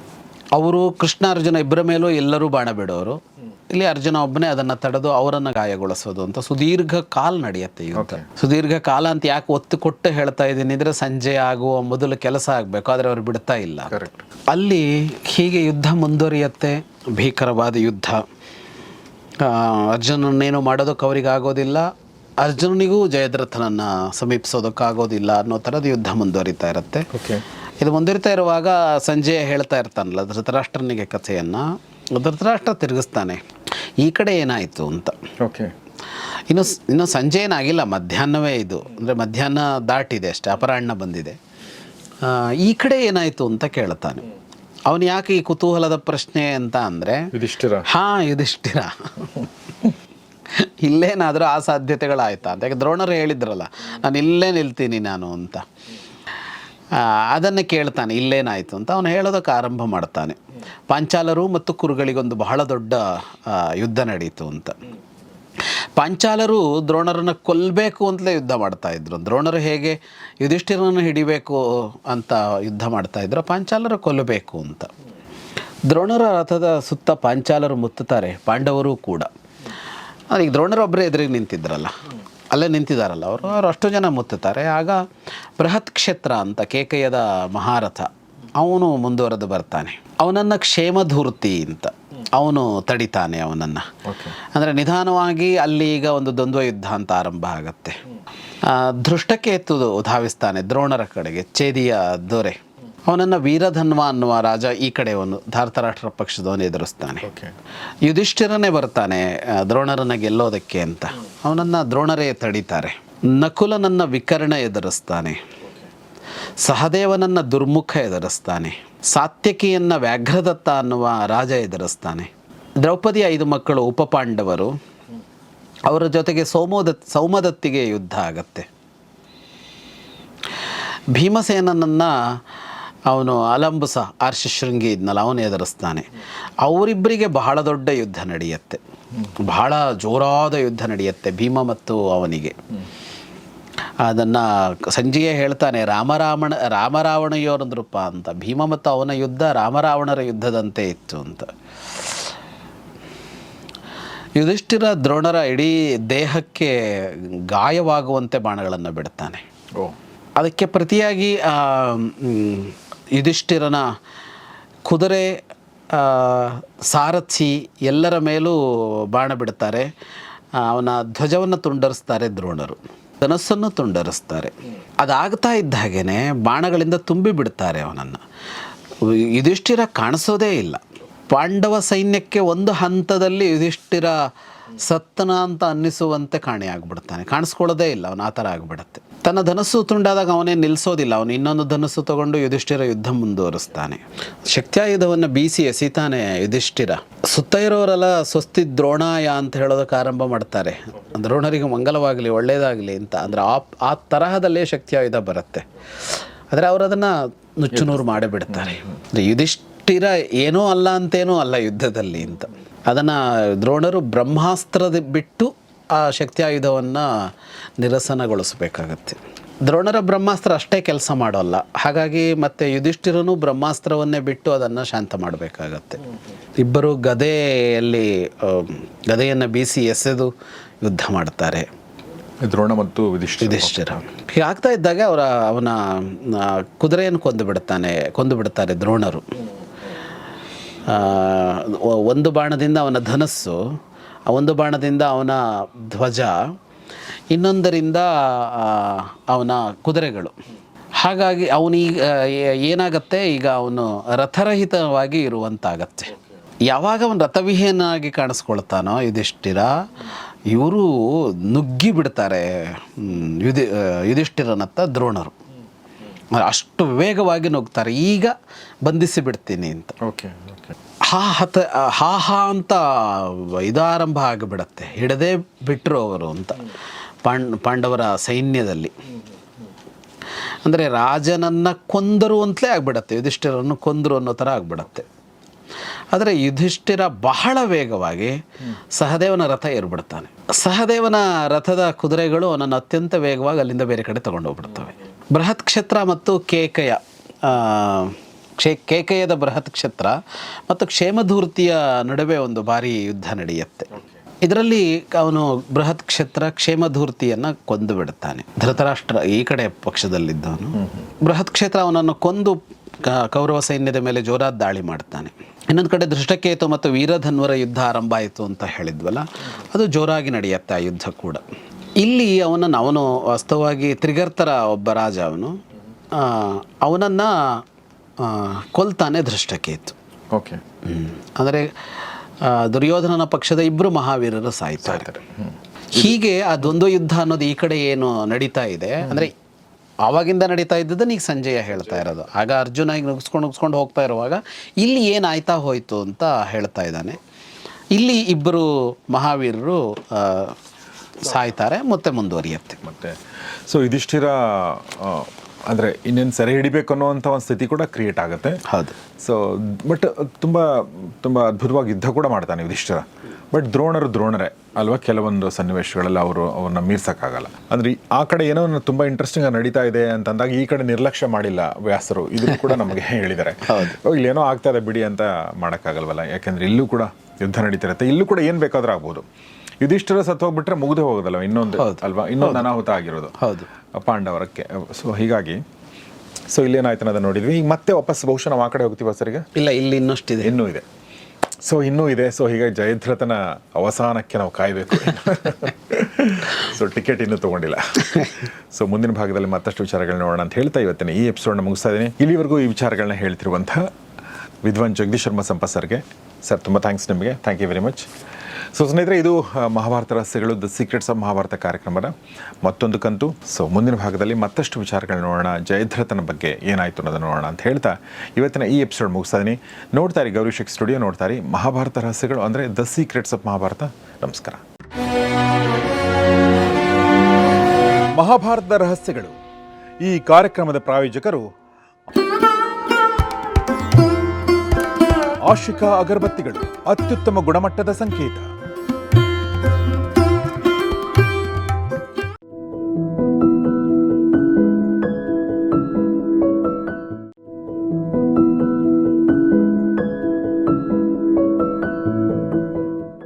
ಅವರು ಕೃಷ್ಣ ಅರ್ಜುನ ಇಬ್ಬರ ಮೇಲೂ ಎಲ್ಲರೂ ಬಾಣ ಬಿಡೋರು. ಇಲ್ಲಿ ಅರ್ಜುನ ಒಬ್ಬನೇ ಅದನ್ನು ತಡೆದು ಅವರನ್ನು ಗಾಯಗೊಳಿಸೋದು ಅಂತ ಸುದೀರ್ಘ ಕಾಲ ನಡೆಯುತ್ತೆ ಯುದ್ಧ. ಸುದೀರ್ಘ ಕಾಲ ಅಂತ ಯಾಕೆ ಒತ್ತು ಕೊಟ್ಟು ಹೇಳ್ತಾ ಇದ್ದೀನಿ ಅಂದರೆ ಸಂಜೆ ಆಗುವ ಮೊದಲು ಕೆಲಸ ಆಗಬೇಕು ಆದರೆ ಅವ್ರು ಬಿಡ್ತಾ ಇಲ್ಲ. ಕರೆಕ್ಟ್ ಅಲ್ಲಿ ಹೀಗೆ ಯುದ್ಧ ಮುಂದುವರಿಯತ್ತೆ ಭೀಕರವಾದ ಯುದ್ಧ. ಅರ್ಜುನನ್ನೇನು ಮಾಡೋದಕ್ಕೆ ಅವರಿಗೆ ಆಗೋದಿಲ್ಲ ಅರ್ಜುನನಿಗೂ ಜಯದ್ರಥನನ್ನು ಸಮೀಪಿಸೋದಕ್ಕಾಗೋದಿಲ್ಲ ಅನ್ನೋ ಥರದ ಯುದ್ಧ ಮುಂದುವರಿತಾ ಇರುತ್ತೆ. ಇದು ಮುಂದುವರಿತಾ ಇರುವಾಗ ಸಂಜೆ ಹೇಳ್ತಾ ಇರ್ತಾನಲ್ಲ ಧೃತರಾಷ್ಟ್ರನಿಗೆ ಕಥೆಯನ್ನು. ಧೃತರಾಷ್ಟ್ರ ತಿರುಗಿಸ್ತಾನೆ. ಈ ಕಡೆ ಏನಾಯಿತು ಅಂತ. ಓಕೆ. ಇನ್ನು ಇನ್ನು ಸಂಜೆ ಏನಾಗಿಲ್ಲ ಮಧ್ಯಾಹ್ನವೇ ಇದು. ಅಂದರೆ ಮಧ್ಯಾಹ್ನ ದಾಟಿದೆ ಅಷ್ಟೇ ಅಪರಾಹ್ನ ಬಂದಿದೆ. ಈ ಕಡೆ ಏನಾಯಿತು ಅಂತ ಕೇಳ್ತಾನೆ. ಅವನು ಯಾಕೆ ಈ ಕುತೂಹಲದ ಪ್ರಶ್ನೆ ಅಂತ ಅಂದರೆ ಯುಧಿಷ್ಠಿರ. ಹಾಂ ಯುಧಿಷ್ಠಿರ. ಇಲ್ಲೇನಾದರೂ ಆ ಸಾಧ್ಯತೆಗಳಾಯ್ತಾ ಅಂತ. ಯಾಕೆ ದ್ರೋಣರು ಹೇಳಿದ್ರಲ್ಲ ನಾನು ಇಲ್ಲೇ ನಿಲ್ತೀನಿ ನಾನು ಅಂತ. ಅದನ್ನು ಕೇಳ್ತಾನೆ, ಇಲ್ಲೇನಾಯಿತು? ಅಂತ ಅವನು ಹೇಳೋದಕ್ಕೆ ಆರಂಭ ಮಾಡ್ತಾನೆ. ಪಾಂಚಾಲರು ಮತ್ತು ಕುರುಗಳಿಗೊಂದು ಬಹಳ ದೊಡ್ಡ ಯುದ್ಧ ನಡೀತು ಅಂತ. ಪಾಂಚಾಲರು ದ್ರೋಣರನ್ನು ಕೊಲ್ಲಬೇಕು ಅಂತಲೇ ಯುದ್ಧ ಮಾಡ್ತಾ ಇದ್ರು. ದ್ರೋಣರು ಹೇಗೆ, ಯುಧಿಷ್ಠಿರನನ್ನು ಹಿಡಿಬೇಕು ಅಂತ ಯುದ್ಧ ಮಾಡ್ತಾ ಇದ್ರು, ಪಾಂಚಾಲರು ಕೊಲ್ಲಬೇಕು ಅಂತ. ದ್ರೋಣರ ರಥದ ಸುತ್ತ ಪಾಂಚಾಲರು ಮುತ್ತುತ್ತಾರೆ, ಪಾಂಡವರು ಕೂಡ. ಈಗ ದ್ರೋಣರೊಬ್ಬರೇ ಎದುರಿಗೆ ನಿಂತಿದ್ರಲ್ಲ. ಅಲ್ಲೇ ನಿಂತಿದ್ದಾರಲ್ಲ ಅವರು? ಅವರು ಅಷ್ಟು ಜನ ಮುತ್ತುತ್ತಾರೆ. ಆಗ ಬೃಹತ್ ಕ್ಷೇತ್ರ ಅಂತ ಕೇಕಯ್ಯದ ಮಹಾರಥ ಅವನು ಮುಂದುವರೆದು ಬರ್ತಾನೆ. ಅವನನ್ನು ಕ್ಷೇಮಧೂರ್ತಿ ಅಂತ ಅವನು ತಡಿತಾನೆ ಅವನನ್ನು. ಅಂದರೆ ನಿಧಾನವಾಗಿ ಅಲ್ಲಿ ಈಗ ಒಂದು ದ್ವಂದ್ವ ಯುದ್ಧ ಅಂತ ಆರಂಭ ಆಗುತ್ತೆ. ಆ, ಎತ್ತು ಧಾವಿಸ್ತಾನೆ ದ್ರೋಣರ ಕಡೆಗೆ ಚೇದಿಯ ದೊರೆ. ಅವನನ್ನು ವೀರಧನ್ವ ಅನ್ನುವ ರಾಜ ಈ ಕಡೆಯವನು ಧಾರತರಾಷ್ಟ್ರ ಪಕ್ಷದವನು ಎದುರಿಸ್ತಾನೆ. ಯುಧಿಷ್ಠಿರನೇ ಬರ್ತಾನೆ ದ್ರೋಣರನ್ನ ಗೆಲ್ಲೋದಕ್ಕೆ ಅಂತ. ಅವನನ್ನು ದ್ರೋಣರೇ ತಡೀತಾರೆ. ನಕುಲನನ್ನ ವಿಕರ್ಣ ಎದುರಿಸ್ತಾನೆ. ಸಹದೇವನನ್ನ ದುರ್ಮುಖ ಎದುರಿಸ್ತಾನೆ. ಸಾತ್ಯಕಿಯನ್ನ ವ್ಯಾಘ್ರದತ್ತ ಅನ್ನುವ ರಾಜ ಎದುರಿಸ್ತಾನೆ. ದ್ರೌಪದಿ ಐದು ಮಕ್ಕಳು ಉಪಪಾಂಡವರು. ಅವರ ಜೊತೆಗೆ ಸೋಮೋದತ್ ಸೌಮದತ್ತಿಗೆ ಯುದ್ಧ ಆಗತ್ತೆ. ಭೀಮಸೇನನನ್ನು ಅವನು ಅಲಂಬಸ ಆರ್ಷಶೃಂಗಿ ಇದ್ನಲ್ಲ ಅವನು ಎದುರಿಸ್ತಾನೆ. ಅವರಿಬ್ಬರಿಗೆ ಬಹಳ ದೊಡ್ಡ ಯುದ್ಧ ನಡೆಯುತ್ತೆ. ಬಹಳ ಜೋರಾದ ಯುದ್ಧ ನಡೆಯುತ್ತೆ ಭೀಮ ಮತ್ತು ಅವನಿಗೆ. ಅದನ್ನು ಸಂಜೆಯೇ ಹೇಳ್ತಾನೆ ರಾಮರಾಮಣ ರಾಮರಾವಣಯೋರದ್ರಪ್ಪ ಅಂತ. ಭೀಮ ಮತ್ತು ಅವನ ಯುದ್ಧ ರಾಮರಾವಣರ ಯುದ್ಧದಂತೆ ಇತ್ತು ಅಂತ. ಯುಧಿಷ್ಠಿರ ದ್ರೋಣರ ಇಡೀ ದೇಹಕ್ಕೆ ಗಾಯವಾಗುವಂತೆ ಬಾಣಗಳನ್ನು ಬಿಡ್ತಾನೆ. ಅದಕ್ಕೆ ಪ್ರತಿಯಾಗಿ ಯುಧಿಷ್ಠಿರನ ಕುದುರೆ ಸಾರಥಿ ಎಲ್ಲರ ಮೇಲೂ ಬಾಣ ಬಿಡ್ತಾರೆ. ಅವನ ಧ್ವಜವನ್ನು ತುಂಡರಿಸ್ತಾರೆ ದ್ರೋಣರು. ಧನಸ್ಸನ್ನು ತುಂಡರಿಸ್ತಾರೆ. ಅದಾಗ್ತಾ ಇದ್ದ ಹಾಗೇ ಬಾಣಗಳಿಂದ ತುಂಬಿ ಬಿಡ್ತಾರೆ ಅವನನ್ನು. ಯುಧಿಷ್ಠಿರ ಕಾಣಿಸೋದೇ ಇಲ್ಲ. ಪಾಂಡವ ಸೈನ್ಯಕ್ಕೆ ಒಂದು ಹಂತದಲ್ಲಿ ಯುಧಿಷ್ಠಿರ ಸತ್ತನ ಅಂತ ಅನ್ನಿಸುವಂತೆ ಕಾಣೆಯಾಗ್ಬಿಡ್ತಾನೆ ಕಾಣಿಸ್ಕೊಳ್ಳೋದೇ ಇಲ್ಲ ಅವನು ಆ ಥರ ಆಗಿಬಿಡುತ್ತೆ. ತನ್ನ ಧನಸ್ಸು ತುಂಡಾದಾಗ ಅವನೇ ನಿಲ್ಲಿಸೋದಿಲ್ಲ ಅವನು ಇನ್ನೊಂದು ಧನಸ್ಸು ತಗೊಂಡು ಯುಧಿಷ್ಠಿರ ಯುದ್ಧ ಮುಂದುವರಿಸ್ತಾನೆ. ಶಕ್ತ್ಯಾಯುಧವನ್ನು ಬೀಸಿ ಎಸಿತಾನೆ ಯುಧಿಷ್ಠಿರ. ಸುತ್ತ ಇರೋರೆಲ್ಲ ಸ್ವಸ್ತಿ ದ್ರೋಣಾಯ ಅಂತ ಹೇಳೋದಕ್ಕೆ ಆರಂಭ ಮಾಡ್ತಾರೆ. ದ್ರೋಣರಿಗೆ ಮಂಗಲವಾಗಲಿ ಒಳ್ಳೆಯದಾಗಲಿ ಅಂತ. ಅಂದರೆ ಆ ಆ ತರಹದಲ್ಲೇ ಶಕ್ತಿಯಾಯುಧ ಬರುತ್ತೆ. ಆದರೆ ಅವರು ಅದನ್ನು ನುಚ್ಚುನೂರು ಮಾಡಿಬಿಡ್ತಾರೆ. ಅಂದ್ರೆ ಯುಧಿಷ್ಠಿರ ಏನೂ ಅಲ್ಲ ಅಂತೇನೂ ಅಲ್ಲ ಯುದ್ಧದಲ್ಲಿ ಅಂತ. ಅದನ್ನು ದ್ರೋಣರು ಬ್ರಹ್ಮಾಸ್ತ್ರದ ಬಿಟ್ಟು ಆ ಶಕ್ತಿಯಾಯುಧವನ್ನು ನಿರಸನಗೊಳಿಸಬೇಕಾಗತ್ತೆ. ದ್ರೋಣರ ಬ್ರಹ್ಮಾಸ್ತ್ರ ಅಷ್ಟೇ ಕೆಲಸ ಮಾಡೋಲ್ಲ. ಹಾಗಾಗಿ ಮತ್ತೆ ಯುಧಿಷ್ಠಿರನು ಬ್ರಹ್ಮಾಸ್ತ್ರವನ್ನೇ ಬಿಟ್ಟು ಅದನ್ನು ಶಾಂತ ಮಾಡಬೇಕಾಗತ್ತೆ. ಇಬ್ಬರು ಗದೆಯಲ್ಲಿ ಗದೆಯನ್ನು ಬೀಸಿ ಎಸೆದು ಯುದ್ಧ ಮಾಡ್ತಾರೆ. ದ್ರೋಣ ಮತ್ತು ಯುಧಿಷ್ಠಿರ. ಆಗ್ತಾ ಇದ್ದಾಗ ಅವರ ಅವನ ಕುದುರೆಯನ್ನು ಕೊಂದು ಬಿಡ್ತಾನೆ ಕೊಂದು ಬಿಡ್ತಾರೆ ದ್ರೋಣರು. ಒಂದು ಬಾಣದಿಂದ ಅವನ ಧನಸ್ಸು ಒಂದು ಬಾಣದಿಂದ ಅವನ ಧ್ವಜ, ಇನ್ನೊಂದರಿಂದ ಅವನ ಕುದುರೆಗಳು. ಹಾಗಾಗಿ ಅವನೀಗ ಏನಾಗತ್ತೆ? ಈಗ ಅವನು ರಥರಹಿತವಾಗಿ ಇರುವಂತಾಗತ್ತೆ. ಯಾವಾಗ ಅವನು ರಥವಿಹೀನಾಗಿ ಕಾಣಿಸ್ಕೊಳ್ತಾನೋ, ಯುಧಿಷ್ಠಿರ, ಇವರು ನುಗ್ಗಿ ಬಿಡ್ತಾರೆ ಯುಧಿ ಯುಧಿಷ್ಠಿರನತ್ತ ದ್ರೋಣರು. ಅಷ್ಟು ವೇಗವಾಗಿ ನುಗ್ತಾರೆ. ಈಗ ಬಂಧಿಸಿ ಬಿಡ್ತೀನಿ ಅಂತ. ಓಕೆ. ಹಾ ಹತ ಹಾ ಹಾ ಅಂತ ಇದಾರಂಭ ಆಗಿಬಿಡತ್ತೆ. ಹಿಡದೆ ಬಿಟ್ಟರು ಅವರು ಅಂತ. ಪಾಂಡ್, ಪಾಂಡವರ ಸೈನ್ಯದಲ್ಲಿ. ಅಂದರೆ ರಾಜನನ್ನು ಕೊಂದರು ಅಂತಲೇ ಆಗ್ಬಿಡತ್ತೆ. ಯುಧಿಷ್ಠಿರನ್ನು ಕೊಂದರು ಅನ್ನೋ ಥರ ಆಗಿಬಿಡತ್ತೆ. ಆದರೆ ಯುಧಿಷ್ಠಿರ ಬಹಳ ವೇಗವಾಗಿ ಸಹದೇವನ ರಥ ಏರ್ಬಿಡ್ತಾನೆ. ಸಹದೇವನ ರಥದ ಕುದುರೆಗಳು ಅವನನ್ನು ಅತ್ಯಂತ ವೇಗವಾಗಿ ಅಲ್ಲಿಂದ ಬೇರೆ ಕಡೆ ತೊಗೊಂಡೋಗ್ಬಿಡ್ತವೆ. ಬೃಹತ್ ಕ್ಷೇತ್ರ ಮತ್ತು ಕೇಕಯ ಕ್ಷೇ ಕೇಕಯದ ಬೃಹತ್ ಕ್ಷೇತ್ರ ಮತ್ತು ಕ್ಷೇಮಧೂರ್ತಿಯ ನಡುವೆ ಒಂದು ಭಾರಿ ಯುದ್ಧ ನಡೆಯುತ್ತೆ. ಇದರಲ್ಲಿ ಅವನು ಬೃಹತ್ ಕ್ಷೇತ್ರ ಕ್ಷೇಮಧೂರ್ತಿಯನ್ನು ಕೊಂದು ಬಿಡುತ್ತಾನೆ. ಧೃತರಾಷ್ಟ್ರ ಈ ಕಡೆ ಪಕ್ಷದಲ್ಲಿದ್ದವನು. ಬೃಹತ್ ಕ್ಷೇತ್ರ ಅವನನ್ನು ಕೊಂದು ಕೌರವ ಸೈನ್ಯದ ಮೇಲೆ ಜೋರಾದ ದಾಳಿ ಮಾಡ್ತಾನೆ. ಇನ್ನೊಂದು ಕಡೆ ದೃಷ್ಟಕೇತು ಮತ್ತು ವೀರಧನ್ವರ ಯುದ್ಧ ಆರಂಭ ಆಯಿತು ಅಂತ ಹೇಳಿದ್ವಲ್ಲ ಅದು ಜೋರಾಗಿ ನಡೆಯುತ್ತೆ ಆ ಯುದ್ಧ ಕೂಡ. ಇಲ್ಲಿ ಅವನನ್ನು ಅವನು ವಾಸ್ತವವಾಗಿ ತ್ರಿಗರ್ತರ ಒಬ್ಬ ರಾಜ ಅವನು. ಅವನನ್ನು ಕೊಲ್ತಾನೆ ದೃಷ್ಟಕೇತು ಓಕೆ. ಅಂದರೆ ದುರ್ಯೋಧನನ ಪಕ್ಷದ ಇಬ್ಬರು ಮಹಾವೀರರು ಸಾಯ್ತಾರೆ. ಹೀಗೆ ಆ ದ್ವಂದ್ವ ಯುದ್ಧ ಅನ್ನೋದು ಈ ಕಡೆ ಏನು ನಡೀತಾ ಇದೆ. ಅಂದರೆ ಆವಾಗಿಂದ ನಡೀತಾ ಇದ್ದದ್ದು ಈಗ ಸಂಜಯ ಹೇಳ್ತಾ ಇರೋದು. ಆಗ ಅರ್ಜುನ ಈಗ ನುಗ್ಸ್ಕೊಂಡು ನುಗ್ಸ್ಕೊಂಡು ಹೋಗ್ತಾ ಇರುವಾಗ ಇಲ್ಲಿ ಏನಾಯ್ತಾ ಹೋಯಿತು ಅಂತ ಹೇಳ್ತಾ ಇದ್ದಾನೆ. ಇಲ್ಲಿ ಇಬ್ಬರು ಮಹಾವೀರರು ಸಾಯ್ತಾರೆ ಮತ್ತೆ ಮುಂದುವರಿಯುತ್ತೆ. ಮತ್ತೆ ಸೊ ಇದಿಷ್ಟಿರ ಅಂದ್ರೆ ಇನ್ನೇನು ಸೆರೆ ಹಿಡಿಬೇಕು ಅನ್ನೋವಂಥ ಒಂದು ಸ್ಥಿತಿ ಕೂಡ ಕ್ರಿಯೇಟ್ ಆಗುತ್ತೆ. ಹೌದು. ಸೊ ಬಟ್ ತುಂಬ ತುಂಬ ಅದ್ಭುತವಾಗಿ ಯುದ್ಧ ಕೂಡ ಮಾಡ್ತಾನೆ ಯುಧಿಷ್ಠಿರ. ಬಟ್ ದ್ರೋಣರು ದ್ರೋಣರೇ ಅಲ್ವಾ? ಕೆಲವೊಂದು ಸನ್ನಿವೇಶಗಳಲ್ಲಿ ಅವರು ಅವ್ರನ್ನ ಮೀರ್ಸೋಕ್ಕಾಗಲ್ಲ. ಅಂದರೆ ಆ ಕಡೆ ಏನೋ ಒಂದು ತುಂಬ ಇಂಟ್ರೆಸ್ಟಿಂಗ್ ಆಗಿ ನಡೀತಾ ಇದೆ ಅಂತಂದಾಗ ಈ ಕಡೆ ನಿರ್ಲಕ್ಷ್ಯ ಮಾಡಿಲ್ಲ ವ್ಯಾಸರು. ಇದು ಕೂಡ ನಮಗೆ ಹೇಳಿದ್ದಾರೆ. ಹೌದು. ಇಲ್ಲೇನೋ ಆಗ್ತಾ ಇದೆ ಬಿಡಿ ಅಂತ ಮಾಡೋಕ್ಕಾಗಲ್ವಲ್ಲ? ಯಾಕೆಂದರೆ ಇಲ್ಲೂ ಕೂಡ ಯುದ್ಧ ನಡೀತಿರುತ್ತೆ. ಇಲ್ಲೂ ಕೂಡ ಏನು ಬೇಕಾದರೂ ಆಗ್ಬೋದು. ಯುಧಿಷ್ಠಿರ ಸತ್ತೋಗ್ಬಿಟ್ರೆ ಹೋಗ್ಬಿಟ್ರೆ ಹೋಗೋದಲ್ಲ ಇನ್ನೊಂದು ಅಲ್ವಾ? ಇನ್ನೊಂದು ಅನಾಹುತ ಆಗಿರೋದು. ಹೌದು. ಪಾಂಡವರಕ್ಕೆ. ಸೊ ಹೀಗಾಗಿ ಸೊ ಇಲ್ಲೇನಾಯ್ತು ಅನ್ನೋದನ್ನ ನೋಡಿದ್ವಿ. ಈಗ ಮತ್ತೆ ವಾಪಸ್ ಬಹುಶಃ ನಾವು ಆ ಕಡೆ ಹೋಗ್ತೀವಿ ಸರಿಗೆ ಇಲ್ಲ ಇಲ್ಲಿ ಇನ್ನಷ್ಟಿದೆ. ಇನ್ನೂ ಇದೆ. ಸೊ ಇನ್ನೂ ಇದೆ. ಸೊ ಹೀಗಾಗಿ ಜಯದ್ರಥನ ಅವಸಾನಕ್ಕೆ ನಾವು ಕಾಯಬೇಕು. ಸೊ ಟಿಕೆಟ್ ಇನ್ನೂ ತಗೊಂಡಿಲ್ಲ. ಸೊ ಮುಂದಿನ ಭಾಗದಲ್ಲಿ ಮತ್ತಷ್ಟು ವಿಚಾರಗಳನ್ನ ನೋಡೋಣ ಅಂತ ಹೇಳ್ತಾ ಇವತ್ತಿನ. ಈ ಎಪಿಸೋಡ್ನ ಮುಗಿಸ್ತಾ ಇದ್ದೀನಿ. ಇಲ್ಲಿವರೆಗೂ ಈ ವಿಚಾರಗಳನ್ನ ಹೇಳ್ತಿರುವಂಥ ವಿದ್ವಾನ್ ಜಗದೀಶ್ ಶರ್ಮಾ ಸಂಪತ್ ಸರ್ಗೆ. ಸರ್ ತುಂಬ ಥ್ಯಾಂಕ್ಸ್ ನಿಮಗೆ. Thank you very much so ಸ್ನೇಹಿತರೆ, ಇದು ಮಹಾಭಾರತ ರಹಸ್ಯಗಳು ದ ಸೀಕ್ರೆಟ್ಸ್ ಆಫ್ ಮಹಾಭಾರತ ಕಾರ್ಯಕ್ರಮದ ಮತ್ತೊಂದು ಕಂತು. ಸೊ ಮುಂದಿನ ಭಾಗದಲ್ಲಿ ಮತ್ತಷ್ಟು ವಿಚಾರಗಳನ್ನ ನೋಡೋಣ. ಜಯದ್ರಥನ ಬಗ್ಗೆ ಏನಾಯಿತು ಅನ್ನೋದನ್ನು ನೋಡೋಣ ಅಂತ ಹೇಳ್ತಾ ಇವತ್ತಿನ ಈ ಎಪಿಸೋಡ್ ಮುಗಿಸ್ತಾ ಇದ್ದೀನಿ ನೋಡ್ತಾ ಇರಿ ಗೌರಿ ಸ್ಟುಡಿಯೋ ನೋಡ್ತಾ ಇರಿ ಮಹಾಭಾರತ ರಹಸ್ಯಗಳು ಅಂದರೆ ದ ಸೀಕ್ರೆಟ್ಸ್ ಆಫ್ ಮಹಾಭಾರತ. ನಮಸ್ಕಾರ. ಮಹಾಭಾರತದ ರಹಸ್ಯಗಳು. ಈ ಕಾರ್ಯಕ್ರಮದ ಪ್ರಾಯೋಜಕರು ಆಶಿಕಾ ಅಗರಬತ್ತಿಗಳು. ಅತ್ಯುತ್ತಮ ಗುಣಮಟ್ಟದ ಸಂಕೇತ.